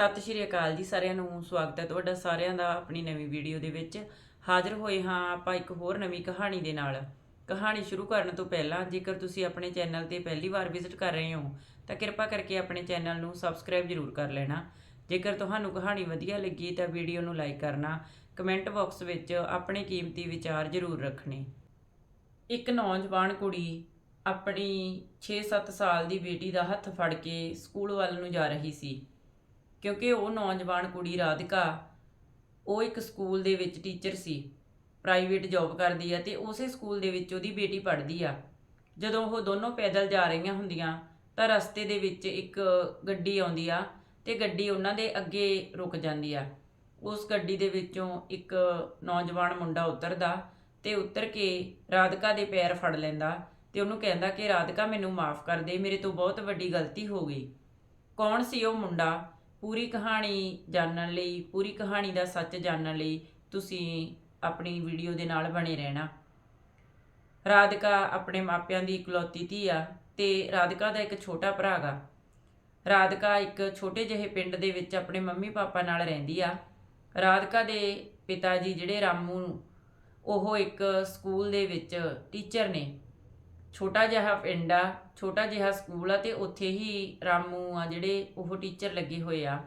ਸਤਿ ਸ਼੍ਰੀ ਅਕਾਲ ਜੀ ਸਾਰਿਆਂ ਨੂੰ, ਸਵਾਗਤ ਹੈ ਤੁਹਾਡਾ ਸਾਰਿਆਂ ਦਾ ਆਪਣੀ ਨਵੀਂ ਵੀਡੀਓ ਦੇ ਵਿੱਚ। ਹਾਜ਼ਰ ਹੋਏ ਹਾਂ ਆਪਾਂ ਇੱਕ ਹੋਰ ਨਵੀਂ ਕਹਾਣੀ ਦੇ ਨਾਲ। ਕਹਾਣੀ ਸ਼ੁਰੂ ਕਰਨ ਤੋਂ ਪਹਿਲਾਂ, ਜੇਕਰ ਤੁਸੀਂ ਆਪਣੇ ਚੈਨਲ ਤੇ ਪਹਿਲੀ ਵਾਰ ਵਿਜ਼ਿਟ ਕਰ ਰਹੇ ਹੋ, ਤਾਂ ਕਿਰਪਾ ਕਰਕੇ ਆਪਣੇ ਚੈਨਲ ਨੂੰ ਸਬਸਕ੍ਰਾਈਬ ਜ਼ਰੂਰ ਕਰ ਲੈਣਾ। ਜੇਕਰ ਤੁਹਾਨੂੰ ਕਹਾਣੀ ਵਧੀਆ ਲੱਗੀ, ਤਾਂ ਵੀਡੀਓ ਨੂੰ ਲਾਈਕ ਕਰਨਾ, ਕਮੈਂਟ ਬਾਕਸ ਵਿੱਚ ਆਪਣੇ ਕੀਮਤੀ ਵਿਚਾਰ ਜ਼ਰੂਰ ਰੱਖਣੇ। ਇੱਕ ਨੌਜਵਾਨ ਕੁੜੀ ਆਪਣੀ 6-7 ਸਾਲ ਦੀ ਬੇਟੀ ਦਾ ਹੱਥ ਫੜ ਕੇ ਸਕੂਲ ਵੱਲ ਨੂੰ ਜਾ ਰਹੀ ਸੀ। ਕਿਉਂਕਿ ਉਹ ਨੌਜਵਾਨ ਕੁੜੀ ਰਾਧਿਕਾ, ਉਹ ਇੱਕ ਸਕੂਲ ਦੇ ਵਿੱਚ ਟੀਚਰ ਸੀ ਪ੍ਰਾਈਵੇਟ ਜੌਬ ਕਰਦੀ ਆ ਤੇ ਉਸੇ ਸਕੂਲ ਦੇ ਵਿੱਚ ਉਹਦੀ ਬੇਟੀ ਪੜ੍ਹਦੀ ਆ। ਜਦੋਂ ਉਹ ਦੋਨੋਂ ਪੈਦਲ ਜਾ ਰਹੀਆਂ ਹੁੰਦੀਆਂ, ਤਾਂ ਰਸਤੇ ਦੇ ਵਿੱਚ ਇੱਕ ਗੱਡੀ ਆਉਂਦੀ ਆ ਤੇ ਗੱਡੀ ਉਹਨਾਂ ਦੇ ਅੱਗੇ ਰੁਕ ਜਾਂਦੀ ਆ। ਉਸ ਗੱਡੀ ਦੇ ਵਿੱਚੋਂ ਇੱਕ ਨੌਜਵਾਨ ਮੁੰਡਾ ਉਤਰਦਾ ਤੇ ਉਤਰ ਕੇ ਰਾਧਿਕਾ ਦੇ ਪੈਰ ਫੜ ਲੈਂਦਾ ਤੇ ਉਹਨੂੰ ਕਹਿੰਦਾ ਕਿ ਰਾਧਿਕਾ ਮੈਨੂੰ ਮਾਫ ਕਰ ਦੇ, ਮੇਰੇ ਤੋਂ ਬਹੁਤ ਵੱਡੀ ਗਲਤੀ ਹੋ ਗਈ। ਕੌਣ ਸੀ ਉਹ ਮੁੰਡਾ? ਪੂਰੀ ਕਹਾਣੀ ਜਾਣਨ ਲਈ, ਪੂਰੀ ਕਹਾਣੀ ਦਾ ਸੱਚ ਜਾਣਨ ਲਈ ਤੁਸੀਂ ਆਪਣੀ ਵੀਡੀਓ ਦੇ ਨਾਲ ਬਣੇ ਰਹਿਣਾ। ਰਾਧਿਕਾ ਆਪਣੇ ਮਾਪਿਆਂ ਦੀ ਇਕਲੌਤੀ ਧੀ ਆ ਤੇ ਰਾਧਿਕਾ ਦਾ ਇੱਕ ਛੋਟਾ ਭਰਾ ਗਾ। ਰਾਧਿਕਾ ਇੱਕ ਛੋਟੇ ਜਿਹੇ ਪਿੰਡ ਦੇ ਵਿੱਚ ਆਪਣੇ ਮੰਮੀ ਪਾਪਾ ਨਾਲ ਰਹਿੰਦੀ ਆ। ਰਾਧਿਕਾ ਦੇ ਪਿਤਾ ਜੀ ਜਿਹੜੇ ਰਾਮੂ, ਉਹ ਇੱਕ ਸਕੂਲ ਦੇ ਵਿੱਚ ਟੀਚਰ ਨੇ। ਛੋਟਾ ਜਿਹਾ ਪਿੰਡ ਆ ਛੋਟਾ ਜਿਹਾ ਸਕੂਲ ਆ ਤੇ ਉੱਥੇ ਹੀ ਰਾਮੂ ਆ ਜਿਹੜੇ ਉਹ ਟੀਚਰ ਲੱਗੇ ਹੋਏ ਆ।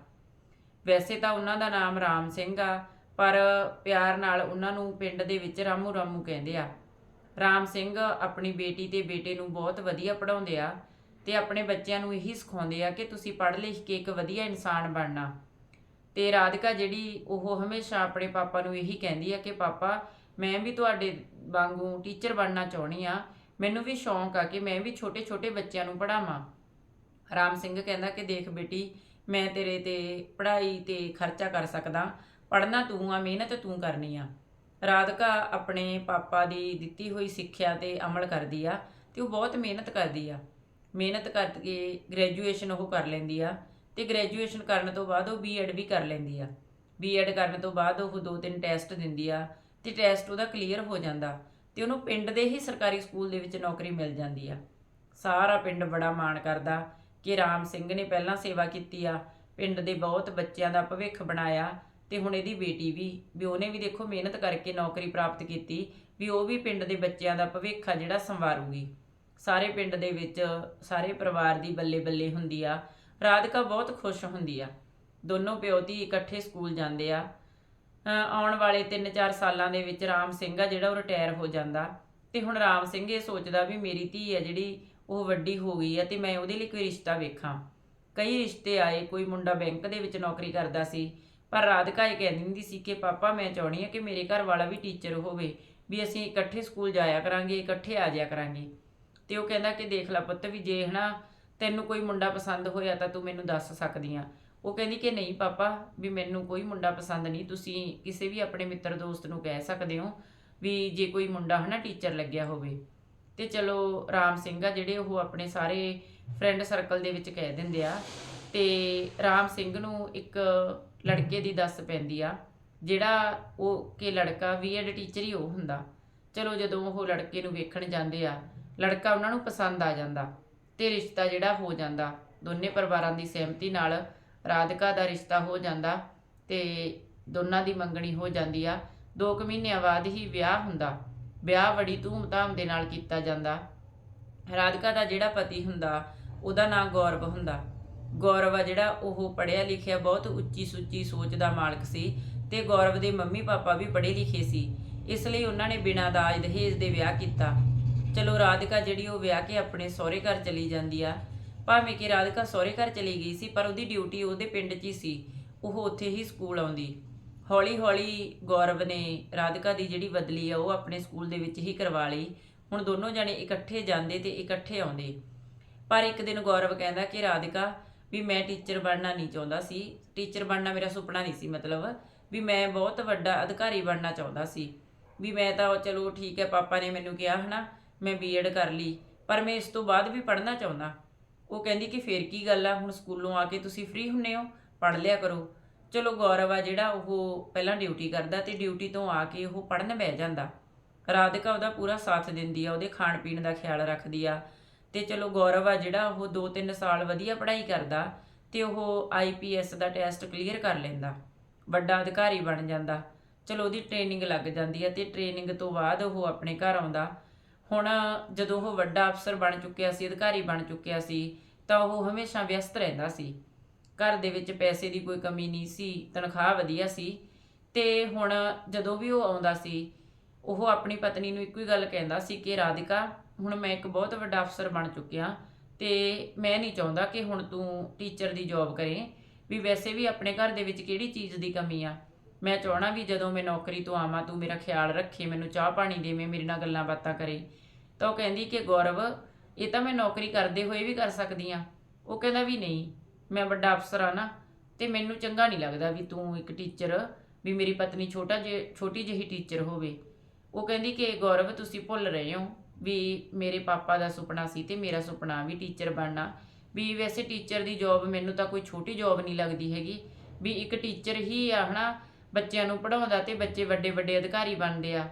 ਵੈਸੇ ਤਾਂ ਉਹਨਾਂ ਦਾ ਨਾਮ ਰਾਮ ਸਿੰਘ ਆ, ਪਰ ਪਿਆਰ ਨਾਲ ਉਹਨਾਂ ਨੂੰ ਪਿੰਡ ਦੇ ਵਿੱਚ ਰਾਮੂ ਰਾਮੂ ਕਹਿੰਦੇ ਆ। ਰਾਮ ਸਿੰਘ ਆਪਣੀ ਬੇਟੀ ਤੇ ਬੇਟੇ ਨੂੰ ਬਹੁਤ ਵਧੀਆ ਪੜ੍ਹਾਉਂਦੇ ਆ ਤੇ ਆਪਣੇ ਬੱਚਿਆਂ ਨੂੰ ਇਹੀ ਸਿਖਾਉਂਦੇ ਆ ਕਿ ਤੁਸੀਂ ਪੜ੍ਹ ਲਿਖ ਕੇ ਇੱਕ ਵਧੀਆ ਇਨਸਾਨ ਬਣਨਾ। ਤੇ ਰਾਧਿਕਾ ਜਿਹੜੀ ਉਹ ਹਮੇਸ਼ਾ ਆਪਣੇ ਪਾਪਾ ਨੂੰ ਇਹੀ ਕਹਿੰਦੀ ਆ ਕਿ, ਪਾਪਾ, ਮੈਂ ਵੀ ਤੁਹਾਡੇ ਵਾਂਗੂ ਟੀਚਰ ਬਣਨਾ ਚਾਹੁੰਦੀ ਆ ਮੈਨੂੰ ਵੀ ਸ਼ੌਂਕ ਆ ਕਿ ਮੈਂ ਵੀ ਛੋਟੇ-ਛੋਟੇ ਬੱਚਿਆਂ ਨੂੰ ਪੜਾਵਾਂ ਰਾਮ ਸਿੰਘ ਕਹਿੰਦਾ ਕਿ ਦੇਖ ਬੇਟੀ, ਮੈਂ ਤੇਰੇ ਤੇ ਪੜ੍ਹਾਈ ਤੇ ਖਰਚਾ ਕਰ ਸਕਦਾ। ਪੜ੍ਹਨਾ ਤੂੰ ਆ, ਮਿਹਨਤ ਤੂੰ ਕਰਨੀ ਆ। ਰਾਧਿਕਾ ਆਪਣੇ ਪਾਪਾ ਦੀ ਦਿੱਤੀ ਹੋਈ ਸਿੱਖਿਆ ਤੇ ਅਮਲ ਕਰਦੀ ਆ ਤੇ ਉਹ ਬਹੁਤ ਮਿਹਨਤ ਕਰਦੀ ਆ। ਮਿਹਨਤ ਕਰਕੇ ਗ੍ਰੈਜੂਏਸ਼ਨ ਉਹ ਕਰ ਲੈਂਦੀ ਆ ਤੇ ਗ੍ਰੈਜੂਏਸ਼ਨ ਕਰਨ ਤੋਂ ਬਾਅਦ ਉਹ ਬੀਐਡ ਵੀ ਕਰ ਲੈਂਦੀ ਆ। ਬੀਐਡ ਕਰਨ ਤੋਂ ਬਾਅਦ ਉਹ ਦੋ ਤਿੰਨ ਟੈਸਟ ਦਿੰਦੀ ਆ ਤੇ ਟੈਸਟ ਉਹਦਾ ਕਲੀਅਰ ਹੋ ਜਾਂਦਾ। ਤੇ ਉਹਨੂੰ ਪਿੰਡ ਦੇ ਹੀ ਸਰਕਾਰੀ ਸਕੂਲ ਦੇ ਵਿੱਚ ਨੌਕਰੀ ਮਿਲ ਜਾਂਦੀ ਆ। ਸਾਰਾ ਪਿੰਡ ਬੜਾ ਮਾਣ ਕਰਦਾ ਕਿ ਰਾਮ ਸਿੰਘ ਨੇ ਪਹਿਲਾਂ ਸੇਵਾ ਕੀਤੀ ਆ। ਪਿੰਡ ਦੇ ਬਹੁਤ ਬੱਚਿਆਂ ਦਾ ਭਵਿੱਖ ਬਣਾਇਆ ਤੇ ਹੁਣ ਇਹਦੀ ਬੇਟੀ ਵੀ ਵੀ ਉਹਨੇ ਵੀ ਦੇਖੋ ਮਿਹਨਤ ਕਰਕੇ ਨੌਕਰੀ ਪ੍ਰਾਪਤ ਕੀਤੀ ਵੀ ਉਹ ਵੀ ਪਿੰਡ ਦੇ ਬੱਚਿਆਂ ਦਾ ਭਵਿੱਖ ਆ ਜਿਹੜਾ ਸੰਵਾਰੂਗੀ। ਸਾਰੇ ਪਿੰਡ ਦੇ ਵਿੱਚ ਸਾਰੇ ਪਰਿਵਾਰ ਦੀ ਬੱਲੇ ਬੱਲੇ ਹੁੰਦੀ ਆ। ਰਾਧਿਕਾ ਬਹੁਤ ਖੁਸ਼ ਹੁੰਦੀ ਆ। ਦੋਨੋਂ ਪਿਓ ਧੀ ਇਕੱਠੇ ਸਕੂਲ ਜਾਂਦੇ ਆ। ਆਉਣ ਵਾਲੇ 3-4 ਸਾਲਾਂ ਦੇ ਵਿੱਚ ਰਾਮ ਸਿੰਘ ਆ ਜਿਹੜਾ ਉਹ ਰਿਟਾਇਰ ਹੋ ਜਾਂਦਾ। ਤੇ ਹੁਣ ਰਾਮ ਸਿੰਘ ਇਹ ਸੋਚਦਾ ਵੀ ਮੇਰੀ ਧੀ ਹੈ ਜਿਹੜੀ, ਉਹ ਵੱਡੀ ਹੋ ਗਈ ਹੈ ਤੇ ਮੈਂ ਉਹਦੇ ਲਈ ਕੋਈ ਰਿਸ਼ਤਾ ਵੇਖਾਂ। ਕਈ ਰਿਸ਼ਤੇ ਆਏ, ਕੋਈ ਮੁੰਡਾ ਬੈਂਕ ਦੇ ਵਿੱਚ ਨੌਕਰੀ ਕਰਦਾ ਸੀ, ਪਰ ਰਾਧਿਕਾ ਇਹ ਕਹਿੰਦੀ ਹੁੰਦੀ ਸੀ ਕਿ, ਪਾਪਾ, ਮੈਂ ਚਾਹਣੀ ਹੈ ਕਿ ਮੇਰੇ ਘਰ ਵਾਲਾ ਵੀ ਟੀਚਰ ਹੋਵੇ, ਵੀ ਅਸੀਂ ਇਕੱਠੇ ਸਕੂਲ ਜਾਇਆ ਕਰਾਂਗੇ, ਇਕੱਠੇ ਆ ਜਾਇਆ ਕਰਾਂਗੇ। ਤੇ ਉਹ ਕਹਿੰਦਾ ਕਿ, ਦੇਖ ਲੈ ਪੁੱਤ ਵੀ ਜੇ ਹਨਾ ਤੈਨੂੰ ਕੋਈ ਮੁੰਡਾ ਪਸੰਦ ਹੋਇਆ ਤਾਂ ਤੂੰ ਮੈਨੂੰ ਦੱਸ ਸਕਦੀ ਆ। ਉਹ ਕਹਿੰਦੀ ਕਿ ਨਹੀਂ ਪਾਪਾ, ਵੀ ਮੈਨੂੰ ਕੋਈ ਮੁੰਡਾ ਪਸੰਦ ਨਹੀਂ, ਤੁਸੀਂ ਕਿਸੇ ਵੀ ਆਪਣੇ ਮਿੱਤਰ ਦੋਸਤ ਨੂੰ ਕਹਿ ਸਕਦੇ ਹੋ ਵੀ ਜੇ ਕੋਈ ਮੁੰਡਾ ਹਨਾ ਟੀਚਰ ਲੱਗਿਆ ਹੋਵੇ। ਤੇ ਚਲੋ ਰਾਮ ਸਿੰਘ ਆ ਜਿਹੜੇ ਉਹ ਆਪਣੇ ਸਾਰੇ ਫਰੈਂਡ ਸਰਕਲ ਦੇ ਵਿੱਚ ਕਹਿ ਦਿੰਦੇ ਆ। ਤੇ ਰਾਮ ਸਿੰਘ ਨੂੰ ਇੱਕ ਲੜਕੇ ਦੀ ਦੱਸ ਪੈਂਦੀ ਆ, ਜਿਹੜਾ ਉਹ ਕਿ ਲੜਕਾ ਵੀ ਐਡ ਟੀਚਰ ਹੀ ਉਹ ਹੁੰਦਾ। ਚਲੋ ਜਦੋਂ ਉਹ ਲੜਕੇ ਨੂੰ ਵੇਖਣ ਜਾਂਦੇ ਆ, ਲੜਕਾ ਉਹਨਾਂ ਨੂੰ ਪਸੰਦ ਆ ਜਾਂਦਾ ਤੇ ਰਿਸ਼ਤਾ ਜਿਹੜਾ ਹੋ ਜਾਂਦਾ, ਦੋਨੇ ਪਰਿਵਾਰਾਂ ਦੀ ਸਹਿਮਤੀ ਨਾਲ ਰਾਧਿਕਾ ਦਾ ਰਿਸ਼ਤਾ ਹੋ ਜਾਂਦਾ ਤੇ ਦੋਨਾਂ ਦੀ ਮੰਗਣੀ ਹੋ ਜਾਂਦੀ ਆ 2 ਕੁ ਮਹੀਨਿਆਂ ਬਾਅਦ ਹੀ ਵਿਆਹ ਹੁੰਦਾ। ਵਿਆਹ ਬੜੀ ਧੂਮ-ਧਾਮ ਦੇ ਨਾਲ ਕੀਤਾ ਜਾਂਦਾ। ਰਾਧਿਕਾ ਦਾ ਜਿਹੜਾ ਪਤੀ ਹੁੰਦਾ, ਉਹਦਾ ਨਾਂ ਗੌਰਵ ਹੁੰਦਾ। ਗੌਰਵ ਆ ਜਿਹੜਾ, ਉਹ ਪੜ੍ਹਿਆ ਲਿਖਿਆ ਬਹੁਤ ਉੱਚੀ ਸੁੱਚੀ ਸੋਚ ਦਾ ਮਾਲਕ ਸੀ ਤੇ ਗੌਰਵ ਦੇ ਮੰਮੀ ਪਾਪਾ ਵੀ ਪੜ੍ਹੇ ਲਿਖੇ ਸੀ। ਇਸ ਲਈ ਉਹਨਾਂ ਨੇ ਬਿਨਾਂ ਦਾਜ ਦਹੇਜ ਦੇ ਵਿਆਹ ਕੀਤਾ। ਚਲੋ ਰਾਧਿਕਾ ਜਿਹੜੀ ਉਹ ਵਿਆਹ ਕੇ ਆਪਣੇ ਸਹੁਰੇ ਘਰ ਚਲੀ ਜਾਂਦੀ ਆ ਭਾਵੇਂ ਕਿ ਰਾਧਿਕਾ ਸਹੁਰੇ ਘਰ ਚਲੀ ਗਈ ਸੀ, ਪਰ ਉਹਦੀ ਡਿਊਟੀ ਉਹਦੇ ਪਿੰਡ 'ਚ ਹੀ ਸੀ। ਉਹ ਉੱਥੇ ਹੀ ਸਕੂਲ ਆਉਂਦੀ। ਹੌਲੀ ਹੌਲੀ ਗੌਰਵ ਨੇ ਰਾਧਿਕਾ ਦੀ ਜਿਹੜੀ ਬਦਲੀ ਆ, ਉਹ ਆਪਣੇ ਸਕੂਲ ਦੇ ਵਿੱਚ ਹੀ ਕਰਵਾ ਲਈ। ਹੁਣ ਦੋਨੋਂ ਜਣੇ ਇਕੱਠੇ ਜਾਂਦੇ ਤੇ ਇਕੱਠੇ ਆਉਂਦੇ। ਪਰ ਇੱਕ ਦਿਨ ਗੌਰਵ ਕਹਿੰਦਾ ਕਿ ਰਾਧਿਕਾ, ਵੀ ਮੈਂ ਟੀਚਰ ਬਣਨਾ ਨਹੀਂ ਚਾਹੁੰਦਾ ਸੀ। ਟੀਚਰ ਬਣਨਾ ਮੇਰਾ ਸੁਪਨਾ ਨਹੀਂ ਸੀ ਮਤਲਬ, ਵੀ ਮੈਂ ਬਹੁਤ ਵੱਡਾ ਅਧਿਕਾਰੀ ਬਣਨਾ ਚਾਹੁੰਦਾ ਸੀ। ਵੀ ਮੈਂ ਤਾਂ ਚਲੋ ਠੀਕ ਹੈ, ਪਾਪਾ ਨੇ ਮੈਨੂੰ ਕਿਹਾ ਹਨਾ, ਮੈਂ ਬੀਐਡ ਕਰ ਲਈ। ਪਰ ਮੈਂ ਇਸ ਤੋਂ ਬਾਅਦ ਵੀ ਪੜ੍ਹਨਾ ਚਾਹੁੰਦਾ। ਉਹ ਕਹਿੰਦੀ ਕਿ ਫੇਰ ਕੀ ਗੱਲ ਆ, ਹੁਣ ਸਕੂਲੋਂ ਆ ਕੇ ਤੁਸੀਂ ਫ੍ਰੀ ਹੁੰਨੇ ਹੋ, ਪੜ੍ਹ ਲਿਆ ਕਰੋ। ਚਲੋ ਗੌਰਵ ਆ ਜਿਹੜਾ ਉਹ ਪਹਿਲਾਂ ਡਿਊਟੀ ਕਰਦਾ ਤੇ ਡਿਊਟੀ ਤੋਂ ਆ ਕੇ ਉਹ ਪੜ੍ਹਨ ਬਹਿ ਜਾਂਦਾ। ਰਾਧਿਕਾ ਉਹਦਾ ਪੂਰਾ ਸਾਥ ਦਿੰਦੀ ਆ, ਉਹਦੇ ਖਾਣ ਪੀਣ ਦਾ ਖਿਆਲ ਰੱਖਦੀ ਆ। ਤੇ ਚਲੋ ਗੌਰਵ ਆ ਜਿਹੜਾ ਉਹ 2-3 ਸਾਲ ਵਧੀਆ ਪੜ੍ਹਾਈ ਕਰਦਾ ਤੇ ਉਹ ਆਈਪੀਐਸ ਦਾ ਟੈਸਟ ਕਲੀਅਰ ਕਰ ਲੈਂਦਾ। ਵੱਡਾ ਅਧਿਕਾਰੀ ਬਣ ਜਾਂਦਾ। ਚਲੋ ਉਹਦੀ ਟ੍ਰੇਨਿੰਗ ਲੱਗ ਜਾਂਦੀ ਹੈ ਤੇ ਟ੍ਰੇਨਿੰਗ ਤੋਂ ਬਾਅਦ ਉਹ ਆਪਣੇ ਘਰ ਆਉਂਦਾ। ਹੁਣ ਜਦੋਂ ਉਹ ਵੱਡਾ ਅਫਸਰ ਬਣ ਚੁੱਕਿਆ ਸੀ, ਅਧਿਕਾਰੀ ਬਣ ਚੁੱਕਿਆ ਸੀ ਤਾਂ ਉਹ ਹਮੇਸ਼ਾ ਵਿਅਸਤ ਰਹਿੰਦਾ ਸੀ। ਘਰ ਦੇ ਵਿੱਚ ਪੈਸੇ ਦੀ ਕੋਈ ਕਮੀ ਨਹੀਂ ਸੀ, ਤਨਖਾਹ ਵਧੀਆ ਸੀ ਤੇ ਹੁਣ ਜਦੋਂ ਵੀ ਉਹ ਆਉਂਦਾ ਸੀ, ਉਹ ਆਪਣੀ ਪਤਨੀ ਨੂੰ ਇੱਕੋ ਹੀ ਗੱਲ ਕਹਿੰਦਾ ਸੀ ਕਿ, ਰਾਧਿਕਾ, ਹੁਣ ਮੈਂ ਇੱਕ ਬਹੁਤ ਵੱਡਾ ਅਫਸਰ ਬਣ ਚੁੱਕਿਆ ਤੇ ਮੈਂ ਨਹੀਂ ਚਾਹੁੰਦਾ ਕਿ ਹੁਣ ਤੂੰ ਟੀਚਰ ਦੀ ਜੌਬ ਕਰੇ। ਵੀ ਵੈਸੇ ਵੀ ਆਪਣੇ ਘਰ ਦੇ ਵਿੱਚ ਕਿਹੜੀ ਚੀਜ਼ ਦੀ ਕਮੀ ਆ? ਮੈਂ ਚਾਹਣਾ ਵੀ ਜਦੋਂ ਮੈਂ ਨੌਕਰੀ ਤੋਂ ਆਵਾਂ, ਤੂੰ ਮੇਰਾ ਖਿਆਲ ਰੱਖੇ, ਮੈਨੂੰ ਚਾਹ ਪਾਣੀ ਦੇਵੇਂ, ਮੇਰੇ ਨਾਲ ਗੱਲਾਂ ਬਾਤਾਂ ਕਰੇ। ਤਾਂ ਉਹ ਕਹਿੰਦੀ ਕਿ, ਗੌਰਵ ਇਹ ਤਾਂ ਮੈਂ ਨੌਕਰੀ ਕਰਦੇ ਹੋਏ ਵੀ ਕਰ ਸਕਦੀ ਆ। ਉਹ ਕਹਿੰਦਾ ਵੀ ਨਹੀਂ, ਮੈਂ ਵੱਡਾ ਅਫਸਰ ਆ ਨਾ, ਤੇ ਮੈਨੂੰ ਚੰਗਾ ਨਹੀਂ ਲੱਗਦਾ ਵੀ ਤੂੰ ਇੱਕ ਟੀਚਰ ਵੀ ਮੇਰੀ ਪਤਨੀ ਛੋਟਾ ਜੇ, ਛੋਟੀ ਜਿਹੀ ਟੀਚਰ ਹੋਵੇ। ਉਹ ਕਹਿੰਦੀ ਕਿ ਗੌਰਵ, ਤੁਸੀਂ ਭੁੱਲ ਰਹੇ ਹੋ ਵੀ ਮੇਰੇ ਪਾਪਾ ਦਾ ਸੁਪਨਾ ਸੀ ਤੇ ਮੇਰਾ ਸੁਪਨਾ ਵੀ ਟੀਚਰ ਬਣਨਾ। ਵੀ ਵੈਸੇ ਟੀਚਰ ਦੀ ਜੌਬ ਮੈਨੂੰ ਤਾਂ ਕੋਈ ਛੋਟੀ ਜੌਬ ਨਹੀਂ ਲੱਗਦੀ ਹੈਗੀ। ਵੀ ਇੱਕ ਟੀਚਰ ਹੀ ਆ ਹਨਾ, ਬੱਚਿਆਂ ਨੂੰ ਪੜਾਉਂਦਾ ਤੇ ਬੱਚੇ ਵੱਡੇ ਵੱਡੇ ਅਧਿਕਾਰੀ ਬਣਦੇ ਆ।